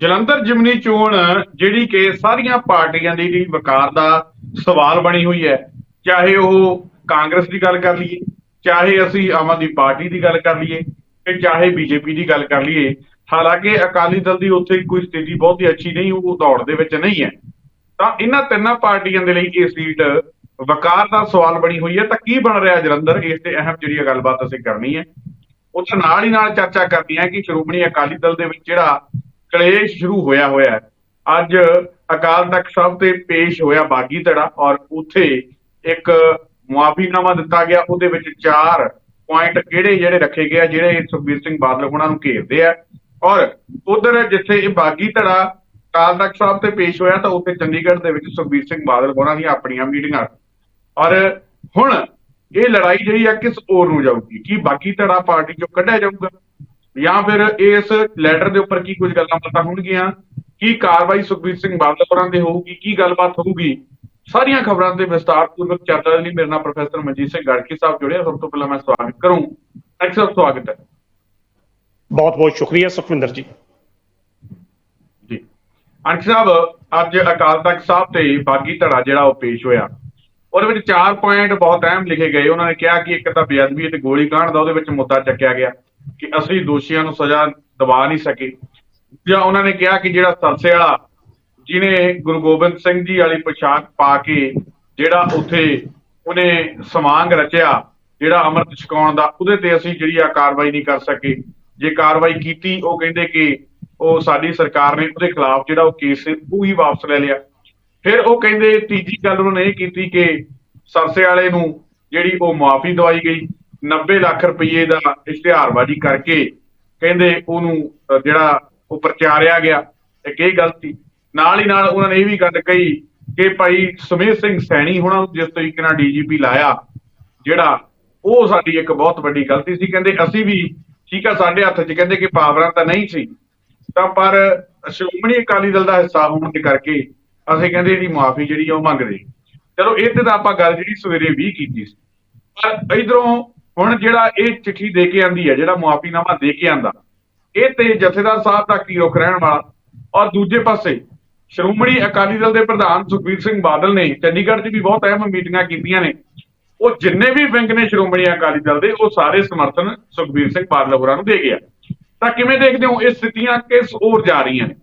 ਜਲੰਧਰ ਜਿਮਨੀ ਚੋਣ, ਜਿਹੜੀ ਕਿ ਸਾਰੀਆਂ ਪਾਰਟੀਆਂ ਦੀ ਜਿਹੜੀ ਵਕਾਰ ਦਾ ਸਵਾਲ ਬਣੀ ਹੋਈ ਹੈ। ਚਾਹੇ ਉਹ ਕਾਂਗਰਸ ਦੀ ਗੱਲ ਕਰ ਲਈਏ, ਚਾਹੇ ਅਸੀਂ ਆਮ ਆਦਮੀ ਪਾਰਟੀ ਦੀ ਗੱਲ ਕਰ ਲਈਏ ਤੇ ਚਾਹੇ ਬੀਜੇਪੀ ਦੀ ਗੱਲ ਕਰ ਲਈਏ, ਹਾਲਾਂਕਿ ਅਕਾਲੀ ਦਲ ਦੀ ਉੱਥੇ ਕੋਈ ਸਥਿਤੀ ਬਹੁਤੀ ਅੱਛੀ ਨਹੀਂ, ਉਹ ਦੌੜ ਦੇ ਵਿੱਚ ਨਹੀਂ ਹੈ। ਤਾਂ ਇਹਨਾਂ ਤਿੰਨਾਂ ਪਾਰਟੀਆਂ ਦੇ ਲਈ ਇਹ ਸੀਟ ਵਕਾਰ ਦਾ ਸਵਾਲ ਬਣੀ ਹੋਈ ਹੈ। ਤਾਂ ਕੀ ਬਣ ਰਿਹਾ ਜਲੰਧਰ? ਇਸ ਤੇ ਅਹਿਮ ਜਿਹੜੀ ਗੱਲਬਾਤ ਅਸੀਂ ਕਰਨੀ ਹੈ। ਉਸ ਨਾਲ ਹੀ ਨਾਲ ਚਰਚਾ ਕਰਨੀ ਹੈ ਕਿ ਸ਼੍ਰੋਮਣੀ ਅਕਾਲੀ ਦਲ ਦੇ ਵਿੱਚ ਜਿਹੜਾ ਕਲੇਸ਼ ਸ਼ੁਰੂ ਹੋਇਆ ਹੋਇਆ ਅੱਜ ਅਕਾਲ ਤਖਤ ਸਾਹਿਬ ਤੇ ਪੇਸ਼ ਹੋਇਆ ਬਾਗੀ ਧੜਾ ਔਰ ਉੱਥੇ ਇੱਕ ਮੁਆਫੀਨਾਮਾ ਦਿੱਤਾ ਗਿਆ। ਉਹਦੇ ਵਿੱਚ ਚਾਰ ਪੁਆਇੰਟ ਕਿਹੜੇ ਜਿਹੜੇ ਰੱਖੇ ਗਏ ਆ, ਜਿਹੜੇ ਸੁਖਬੀਰ ਸਿੰਘ ਬਾਦਲ ਉਹਨਾਂ ਨੂੰ ਘੇਰਦੇ ਆ। ਔਰ ਉਧਰ ਜਿੱਥੇ ਇਹ ਬਾਗੀ ਧੜਾ ਅਕਾਲ ਤਖਤ ਸਾਹਿਬ ਤੇ ਪੇਸ਼ ਹੋਇਆ, ਤਾਂ ਉੱਥੇ ਚੰਡੀਗੜ੍ਹ ਦੇ ਵਿੱਚ ਸੁਖਬੀਰ ਸਿੰਘ ਬਾਦਲ ਉਹਨਾਂ ਦੀਆਂ ਆਪਣੀਆਂ ਮੀਟਿੰਗਾਂ। ਔਰ ਹੁਣ ਇਹ ਲੜਾਈ ਜਿਹੜੀ ਆ ਕਿਸ ਔਰ ਨੂੰ ਜਾਊਗੀ? ਕੀ ਬਾਗੀ ਧੜਾ ਪਾਰਟੀ ਚੋਂ ਕੱਢਿਆ ਜਾਊਗਾ? ਜਾਂ ਫਿਰ ਇਸ ਲੈਟਰ ਦੇ ਉੱਪਰ ਕੀ ਕੁਝ ਗੱਲਾਂ ਪਤਾ ਹੋਣਗੀਆਂ ਕੀ ਕਾਰਵਾਈ ਸੁਖਬੀਰ ਸਿੰਘ ਬਾਦਲ ਹੋਰਾਂ ਦੇ ਹੋਊਗੀ ਕੀ ਗੱਲਬਾਤ ਹੋਊਗੀ ਸਾਰੀਆਂ ਖਬਰਾਂ ਦੇ ਵਿਸਤਾਰਪੂਰਵਕ ਚਰਚਾ ਲਈ ਮੇਰੇ ਨਾਲ ਪ੍ਰੋਫੈਸਰ ਮਨਜੀਤ ਸਿੰਘ ਗੜਕੀ ਸਾਹਿਬ ਜੁੜੇ। ਸਭ ਤੋਂ ਪਹਿਲਾਂ ਮੈਂ ਸਵਾਗਤ ਕਰੂੰ। ਅਕਸਰ ਸਵਾਗਤ ਹੈ। ਬਹੁਤ ਬਹੁਤ ਸ਼ੁਕਰੀਆ ਸੁਖਵਿੰਦਰ ਜੀ। ਜੀ। ਅਣਖ ਸਾਹਿਬ ਅੱਜ ਅਕਾਲ ਤਖਤ ਸਾਹਿਬ ਤੇ ਬਾਗੀ ਧੜਾ ਜਿਹੜਾ ਉਹ ਪੇਸ਼ ਹੋਇਆ। ਉਹਦੇ ਵਿੱਚ ਚਾਰ ਪੁਆਇੰਟ ਬਹੁਤ ਅਹਿਮ ਲਿਖੇ ਗਏ। ਉਹਨਾਂ ਨੇ ਕਿਹਾ ਕਿ ਇੱਕ ਤਾਂ ਬੇਅਦਬੀ ਅਤੇ ਗੋਲੀ ਕਾਂਡ ਦਾ ਉਹਦੇ ਵਿੱਚ ਮੁੱਦਾ ਚੱਕਿਆ ਗਿਆ। ਕਿ ਅਸੀਂ ਦੋਸ਼ੀਆਂ ਨੂੰ ਸਜ਼ਾ ਦਵਾ ਨਹੀਂ ਸਕੇ। ਜਾਂ ਉਹਨਾਂ ਨੇ ਕਿਹਾ ਕਿ ਜਿਹੜਾ ਸਰਸੇ ਵਾਲਾ, ਜਿਹਨੇ ਗੁਰੂ ਗੋਬਿੰਦ ਸਿੰਘ ਜੀ ਵਾਲੀ ਪੋਸ਼ਾਕ ਪਾ ਕੇ ਜਿਹੜਾ ਉੱਥੇ ਉਹਨੇ ਸਮਾਂਗ ਰਚਿਆ, ਜਿਹੜਾ ਅੰਮ੍ਰਿਤ ਛਕਾਉਣ ਦਾ, ਉਹਦੇ ਤੇ ਅਸੀਂ ਜਿਹੜੀ ਆ ਕਾਰਵਾਈ ਨਹੀਂ ਕਰ ਸਕੇ। ਜੇ ਕਾਰਵਾਈ ਕੀਤੀ, ਉਹ ਕਹਿੰਦੇ ਕਿ ਉਹ ਸਾਡੀ ਸਰਕਾਰ ਨੇ ਉਹਦੇ ਖਿਲਾਫ ਜਿਹੜਾ ਉਹ ਕੇਸ ਸੀ, ਉਹ ਹੀ ਵਾਪਸ ਲੈ ਲਿਆ। ਫਿਰ ਉਹ ਕਹਿੰਦੇ, ਤੀਜੀ ਗੱਲ ਉਹਨਾਂ ਨੇ ਇਹ ਕੀਤੀ ਕਿ ਸਰਸੇ ਵਾਲੇ ਨੂੰ ਜਿਹੜੀ ਉਹ ਮੁਆਫੀ ਦਵਾਈ ਗਈ। 90 ਲੱਖ ਰੁਪਏ ਦਾ ਇਸ਼ਤਿਹਾਰਬਾਜ਼ੀ ਕਰਕੇ ਕਹਿੰਦੇ ਉਹਨੂੰ ਜਿਹੜਾ ਉਹ ਪ੍ਰਚਾਰਿਆ ਗਿਆ। ਇੱਕ ਇਹ ਗਲਤੀ ਨਾਲ ਹੀ ਨਾਲ ਉਹਨਾਂ ਨੇ ਇਹ ਵੀ ਗੱਲ ਕਹੀ ਕਿ ਭਾਈ ਸੁਮੇਧ ਸਿੰਘ ਸੈਣੀ ਹੁਣਾਂ ਨੂੰ ਜਿਸ ਤਰੀਕੇ ਨਾਲ ਡੀਜੀਪੀ ਲਾਇਆ, ਜਿਹੜਾ ਉਹ ਸਾਡੀ ਇੱਕ ਬਹੁਤ ਵੱਡੀ ਗਲਤੀ ਸੀ। ਕਹਿੰਦੇ ਅਸੀਂ ਵੀ ਠੀਕ ਆ, ਸਾਡੇ ਹੱਥ 'ਚ ਕਹਿੰਦੇ ਕਿ ਪਾਵਰਾਂ ਤਾਂ ਨਹੀਂ ਸੀ। ਤਾਂ ਪਰ ਸ਼੍ਰੋਮਣੀ ਅਕਾਲੀ ਦਲ ਦਾ ਹਿੱਸਾ ਹੋਣ ਦੇ ਕਰਕੇ ਅਸੀਂ ਕਹਿੰਦੇ ਇਹਦੀ ਮਾਫੀ ਜਿਹੜੀ ਆ ਉਹ ਮੰਗਦੇ। ਚਲੋ ਇਹ ਤੇ ਤਾਂ ਆਪਾਂ ਗੱਲ ਜਿਹੜੀ ਸਵੇਰੇ ਵੀ ਕੀਤੀ ਸੀ। ਪਰ ਇਧਰੋਂ ਹੁਣ ਜਿਹੜਾ ਇਹ ਚਿੱਠੀ ਦੇ ਕੇ ਆਂਦੀ ਹੈ, ਜਿਹੜਾ ਮੁਆਫੀਨਾਮਾ ਦੇ ਕੇ ਆਂਦਾ, ਇਹ ਤੇ ਜਥੇਦਾਰ ਸਾਹਿਬ ਦਾ ਕੀ ਰੁਖ ਰਹਿਣ ਵਾਲਾ? ਔਰ ਦੂਜੇ ਪਾਸੇ, ਸ਼੍ਰੋਮਣੀ ਅਕਾਲੀ ਦਲ ਦੇ ਪ੍ਰਧਾਨ ਸੁਖਬੀਰ ਸਿੰਘ ਬਾਦਲ ਨੇ ਚੰਡੀਗੜ੍ਹ 'ਚ ਵੀ ਬਹੁਤ ਅਹਿਮ ਮੀਟਿੰਗਾਂ ਕੀਤੀਆਂ ਨੇ। ਉਹ ਜਿੰਨੇ ਵੀ ਵਿੰਗ ਨੇ ਸ਼੍ਰੋਮਣੀ ਅਕਾਲੀ ਦਲ ਦੇ, ਉਹ ਸਾਰੇ ਸਮਰਥਨ ਸੁਖਬੀਰ ਸਿੰਘ ਬਾਦਲ ਹੋਰਾਂ ਨੂੰ ਦੇ ਗਿਆ ਤਾਂ ਕਿਵੇਂ ਦੇਖਦੇ ਹੋ ਇਹ ਸਥਿਤੀਆਂ ਕਿਸ ਹੋਰ ਜਾ ਰਹੀਆਂ ਨੇ?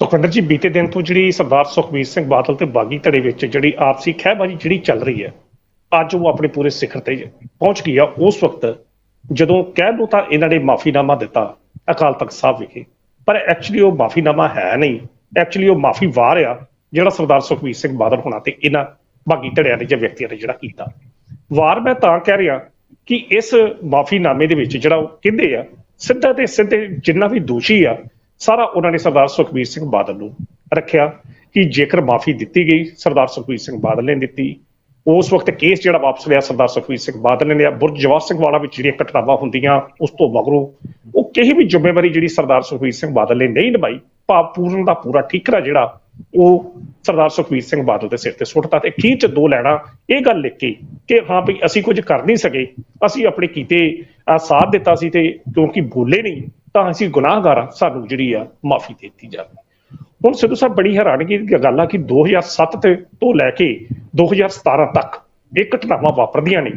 ਸੁਖਵਿੰਦਰ ਜੀ, ਬੀਤੇ ਦਿਨ ਤੋਂ ਜਿਹੜੀ ਸਰਦਾਰ ਸੁਖਬੀਰ ਸਿੰਘ ਬਾਦਲ ਤੇ ਬਾਗੀ ਧੜੇ ਵਿੱਚ ਜਿਹੜੀ ਆਪਸੀ ਖਹਿਬਾਜ਼ੀ ਜਿਹੜੀ ਚੱਲ ਰਹੀ ਹੈ ਅੱਜ ਉਹ ਆਪਣੇ ਪੂਰੇ ਸਿਖਰ ਤੇ ਪਹੁੰਚ ਗਈ ਆ। ਉਸ ਵਕਤ ਜਦੋਂ ਕਹਿ ਲਓ ਤਾਂ ਇਹਨਾਂ ਨੇ ਮਾਫੀਨਾਮਾ ਦਿੱਤਾ ਅਕਾਲ ਤਖਤ ਸਾਹਿਬ ਵਿਖੇ। ਪਰ ਐਕਚੁਅਲੀ ਉਹ ਮਾਫੀਨਾਮਾ ਹੈ ਨਹੀਂ। ਐਕਚੁਅਲੀ ਉਹ ਮਾਫੀ ਵਾਰ ਆ, ਜਿਹੜਾ ਸਰਦਾਰ ਸੁਖਬੀਰ ਸਿੰਘ ਬਾਦਲ ਹੋਣਾ ਤੇ ਇਹਨਾਂ ਬਾਗੀ ਧੜਿਆਂ ਦੇ ਜਾਂ ਵਿਅਕਤੀਆਂ ਨੇ ਜਿਹੜਾ ਕੀਤਾ। ਵਾਰ ਮੈਂ ਤਾਂ ਕਹਿ ਰਿਹਾ ਕਿ ਇਸ ਮਾਫੀਨਾਮੇ ਦੇ ਵਿੱਚ ਜਿਹੜਾ ਉਹ ਕਹਿੰਦੇ ਆ, ਸਿੱਧਾ ਤੇ ਸਿੱਧੇ ਜਿੰਨਾ ਵੀ ਦੋਸ਼ੀ ਆ, ਸਾਰਾ ਉਹਨਾਂ ਨੇ ਸਰਦਾਰ ਸੁਖਬੀਰ ਸਿੰਘ ਬਾਦਲ ਨੂੰ ਰੱਖਿਆ ਕਿ ਜੇਕਰ ਮਾਫੀ ਦਿੱਤੀ ਗਈ, ਸਰਦਾਰ ਸੁਖਬੀਰ ਸਿੰਘ ਬਾਦਲ ਨੇ ਦਿੱਤੀ ਉਸ ਵਕਤ ਕੇਸ ਜਿਹੜਾ ਵਾਪਸ ਲਿਆ ਸਰਦਾਰ ਸੁਖਬੀਰ ਸਿੰਘ ਬਾਦਲ ਨੇ ਲਿਆ, ਬੁਰਜ ਜਵਾਹਰ ਸਿੰਘ ਵਾਲਾ ਵਿੱਚ ਜਿਹੜੀਆਂ ਘਟਨਾਵਾਂ ਹੁੰਦੀਆਂ, ਉਸ ਤੋਂ ਮਗਰੋਂ ਉਹ ਕਿਸੇ ਵੀ ਜ਼ਿੰਮੇਵਾਰੀ ਜਿਹੜੀ ਸਰਦਾਰ ਸੁਖਬੀਰ ਸਿੰਘ ਬਾਦਲ ਨੇ ਨਹੀਂ ਨਿਭਾਈ, ਭਾਵ ਪੂਰਨ ਦਾ ਪੂਰਾ ਠੀਕਰਾ ਜਿਹੜਾ ਉਹ ਸਰਦਾਰ ਸੁਖਬੀਰ ਸਿੰਘ ਬਾਦਲ ਦੇ ਸਿਰ ਤੇ ਸੁੱਟਤਾ ਤੇ ਅਖੀਰ ਚ ਦੋ ਲੈਣਾ, ਇਹ ਗੱਲ ਲਿਖ ਕੇ ਕਿ ਹਾਂ ਵੀ ਅਸੀਂ ਕੁਝ ਕਰ ਨਹੀਂ ਸਕੇ, ਅਸੀਂ ਆਪਣੇ ਕੀਤੇ ਸਾਥ ਦਿੱਤਾ ਸੀ ਤੇ ਕਿਉਂਕਿ ਬੋਲੇ ਨਹੀਂ, ਤਾਂ ਅਸੀਂ ਗੁਨਾਹਗਾਰ ਸਾਨੂੰ ਜਿਹੜੀ ਆ ਮਾਫੀ ਦੇ ਦਿੱਤੀ ਜਾਵੇ। ਹੁਣ ਸਿੱਧੂ ਸਾਹਿਬ ਬੜੀ ਹੈਰਾਨਗੀ ਦੀ ਗੱਲ ਆ ਕਿ 2007 ਤੇ ਤੋਂ ਲੈ ਕੇ 2017 ਤੱਕ ਇਹ ਘਟਨਾਵਾਂ ਵਾਪਰਦੀਆਂ ਨੇ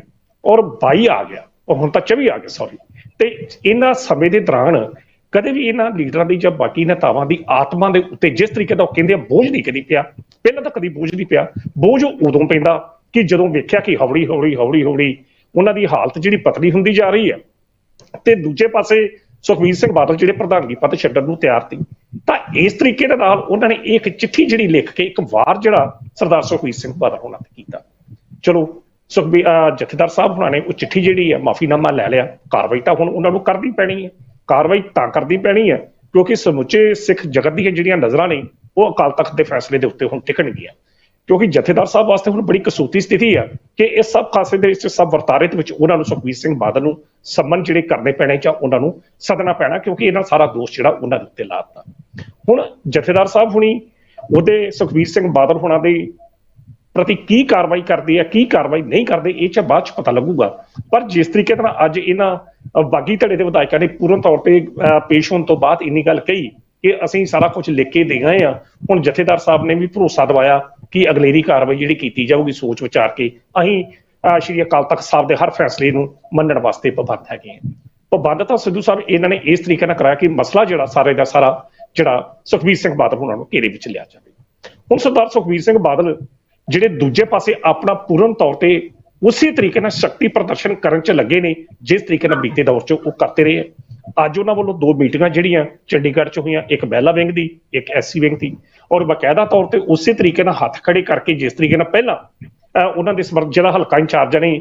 ਔਰ 22 ਆ ਗਿਆ ਉਹ ਹੁਣ ਤਾਂ 24 ਆ ਗਿਆ ਸੌਰੀ ਤੇ ਇਹਨਾਂ ਸਮੇਂ ਦੇ ਦੌਰਾਨ ਕਦੇ ਵੀ ਇਹਨਾਂ ਲੀਡਰਾਂ ਦੀ ਜਾਂ ਬਾਕੀ ਨੇਤਾਵਾਂ ਦੀ ਆਤਮਾ ਦੇ ਉੱਤੇ ਜਿਸ ਤਰੀਕੇ ਦਾ ਉਹ ਕਹਿੰਦੇ ਆ, ਬੋਝ ਨਹੀਂ ਕਦੀ ਪਿਆ। ਪਹਿਲਾਂ ਤਾਂ ਕਦੀ ਬੋਝ ਨਹੀਂ ਪਿਆ। ਬੋਝ ਉਦੋਂ ਪੈਂਦਾ ਕਿ ਜਦੋਂ ਵੇਖਿਆ ਕਿ ਹੌਲੀ ਹੌਲੀ ਹੌਲੀ ਹੌਲੀ ਉਹਨਾਂ ਦੀ ਹਾਲਤ ਜਿਹੜੀ ਪਤਲੀ ਹੁੰਦੀ ਜਾ ਰਹੀ ਹੈ। ਤੇ ਦੂਜੇ ਪਾਸੇ ਸੁਖਬੀਰ ਸਿੰਘ ਬਾਦਲ ਜਿਹੜੇ ਪ੍ਰਧਾਨਗੀ ਪਦ ਛੱਡਣ ਨੂੰ ਤਿਆਰ ਸੀ, ਤਾਂ ਇਸ ਤਰੀਕੇ ਦੇ ਨਾਲ ਉਹਨਾਂ ਨੇ ਇੱਕ ਚਿੱਠੀ ਜਿਹੜੀ ਲਿਖ ਕੇ ਇੱਕ ਵਾਰ ਜਿਹੜਾ ਸਰਦਾਰ ਸੁਖਬੀਰ ਸਿੰਘ ਬਾਦਲ ਉਹਨਾਂ ਤੇ ਕੀਤਾ। ਚਲੋ, ਸੁਖਬੀ, ਅਹ ਜਥੇਦਾਰ ਸਾਹਿਬ ਉਹਨਾਂ ਨੇ ਉਹ ਚਿੱਠੀ ਜਿਹੜੀ ਹੈ ਮਾਫੀਨਾਮਾ ਲੈ ਲਿਆ, ਕਾਰਵਾਈ ਤਾਂ ਹੁਣ ਉਹਨਾਂ ਨੂੰ ਕਰਨੀ ਪੈਣੀ ਹੈ ਕਾਰਵਾਈ ਤਾਂ ਕਰਨੀ ਪੈਣੀ ਹੈ ਕਿਉਂਕਿ ਸਮੁੱਚੇ ਸਿੱਖ ਜਗਤ ਦੀਆਂ ਜਿਹੜੀਆਂ ਨਜ਼ਰਾਂ ਨੇ, ਉਹ ਅਕਾਲ ਤਖਤ ਦੇ ਫੈਸਲੇ ਦੇ ਉੱਤੇ ਹੁਣ ਟਿਕਣਗੀਆਂ ਕਿਉਂਕਿ ਜਥੇਦਾਰ ਸਾਹਿਬ ਵਾਸਤੇ ਹੁਣ ਬੜੀ ਕਸੂਤੀ ਸਥਿਤੀ ਆ ਕਿ ਇਸ ਸਭ ਖਾਸੇ ਦੇ ਵਿੱਚ, ਸਭ ਵਰਤਾਰੇ ਦੇ ਵਿੱਚ ਉਹਨਾਂ ਨੂੰ ਸੁਖਬੀਰ ਸਿੰਘ ਬਾਦਲ ਨੂੰ ਸੰਮਨ ਜਿਹੜੇ ਕਰਨੇ ਪੈਣੇ ਜਾਂ ਉਹਨਾਂ ਨੂੰ ਸਦਨਾ ਪੈਣਾ, ਕਿਉਂਕਿ ਇਹਨਾਂ ਸਾਰਾ ਦੋਸ਼ ਜਿਹੜਾ ਉਹਨਾਂ ਦੇ ਉੱਤੇ ਲਾਤਾ ਹੁਣ ਜਥੇਦਾਰ ਸਾਹਿਬ ਹੁਣੀ ਉਹਦੇ ਸੁਖਬੀਰ ਸਿੰਘ ਬਾਦਲ ਹੁਣਾਂ ਦੇ ਪ੍ਰਤੀ ਕੀ ਕਾਰਵਾਈ ਕਰਦੇ ਆ, ਕੀ ਕਾਰਵਾਈ ਨਹੀਂ ਕਰਦੇ, ਇਹ ਚ ਬਾਅਦ ਚ ਪਤਾ ਲੱਗੂਗਾ। ਪਰ ਜਿਸ ਤਰੀਕੇ ਨਾਲ ਅੱਜ ਇਹਨਾਂ ਬਾਗੀ ਧੜੇ ਦੇ ਵਿਧਾਇਕਾਂ ਨੇ ਪੂਰਨ ਤੌਰ ਤੇ ਅਹ ਪੇਸ਼ ਹੋਣ ਤੋਂ ਬਾਅਦ ਇੰਨੀ ਗੱਲ ਕਹੀ ਕਿ ਅਸੀਂ ਸਾਰਾ ਕੁਝ ਲਿਖ ਕੇ ਦੇ ਗਏ ਆ। ਹੁਣ ਜਥੇਦਾਰ ਸਾਹਿਬ ਨੇ ਵੀ ਭਰੋਸਾ ਦਿਵਾਇਆ ਕਿ ਅਗਲੇਰੀ ਕਾਰਵਾਈ ਜਿਹੜੀ ਕੀਤੀ ਜਾਊਗੀ ਸੋਚ ਵਿਚਾਰ ਕੇ, ਅਸੀਂ ਸ਼੍ਰੀ ਅਕਾਲ ਤਖਤ ਸਾਹਿਬ ਦੇ ਹਰ ਫੈਸਲੇ ਨੂੰ ਮੰਨਣ ਵਾਸਤੇ ਪਾਬੰਦ ਹੈਗੇ ਆ ਪਾਬੰਦ ਤਾਂ ਸਿੱਧੂ ਸਾਹਿਬ ਇਹਨਾਂ ਨੇ ਇਸ ਤਰੀਕੇ ਨਾਲ ਕਰਾਇਆ ਕਿ ਮਸਲਾ ਜਿਹੜਾ ਸਾਰੇ ਦਾ ਸਾਰਾ, ਜਿਹੜਾ ਸੁਖਬੀਰ ਸਿੰਘ ਬਾਦਲ ਉਹਨਾਂ ਨੂੰ ਘੇਰੇ ਵਿੱਚ ਲਿਆ ਜਾਵੇ ਹੁਣ ਸਰਦਾਰ ਸੁਖਬੀਰ ਸਿੰਘ ਬਾਦਲ ਜਿਹੜੇ ਦੂਜੇ ਪਾਸੇ ਆਪਣਾ ਪੂਰਨ ਤੌਰ ਤੇ ਉਸੇ ਤਰੀਕੇ ਨਾਲ ਸ਼ਕਤੀ ਪ੍ਰਦਰਸ਼ਨ ਕਰਨ ਚ ਲੱਗੇ ਨੇ, ਜਿਸ ਤਰੀਕੇ ਨਾਲ ਬੀਤੇ ਦੌਰ ਚ ਉਹ ਕਰਦੇ ਰਹੇ ਆ। ਅੱਜ ਉਹਨਾਂ ਵੱਲੋਂ ਦੋ ਮੀਟਿੰਗਾਂ ਜਿਹੜੀਆਂ ਚੰਡੀਗੜ੍ਹ ਚ ਹੋਈਆਂ, ਇੱਕ ਮਹਿਲਾ ਵਿੰਗ ਦੀ, ਇੱਕ ਐਸਸੀ ਵਿੰਗ ਦੀ। ਔਰ ਬਕਾਇਦਾ ਤੌਰ ਤੇ ਉਸੇ ਤਰੀਕੇ ਨਾਲ ਹੱਥ ਖੜੇ ਕਰਕੇ ਜਿਸ ਤਰੀਕੇ ਨਾਲ ਪਹਿਲਾਂ ਉਹਨਾਂ ਦੇ ਸਮਰਥ ਜਿਹੜਾ ਹਲਕਾ ਇੰਚਾਰਜ ਨੇ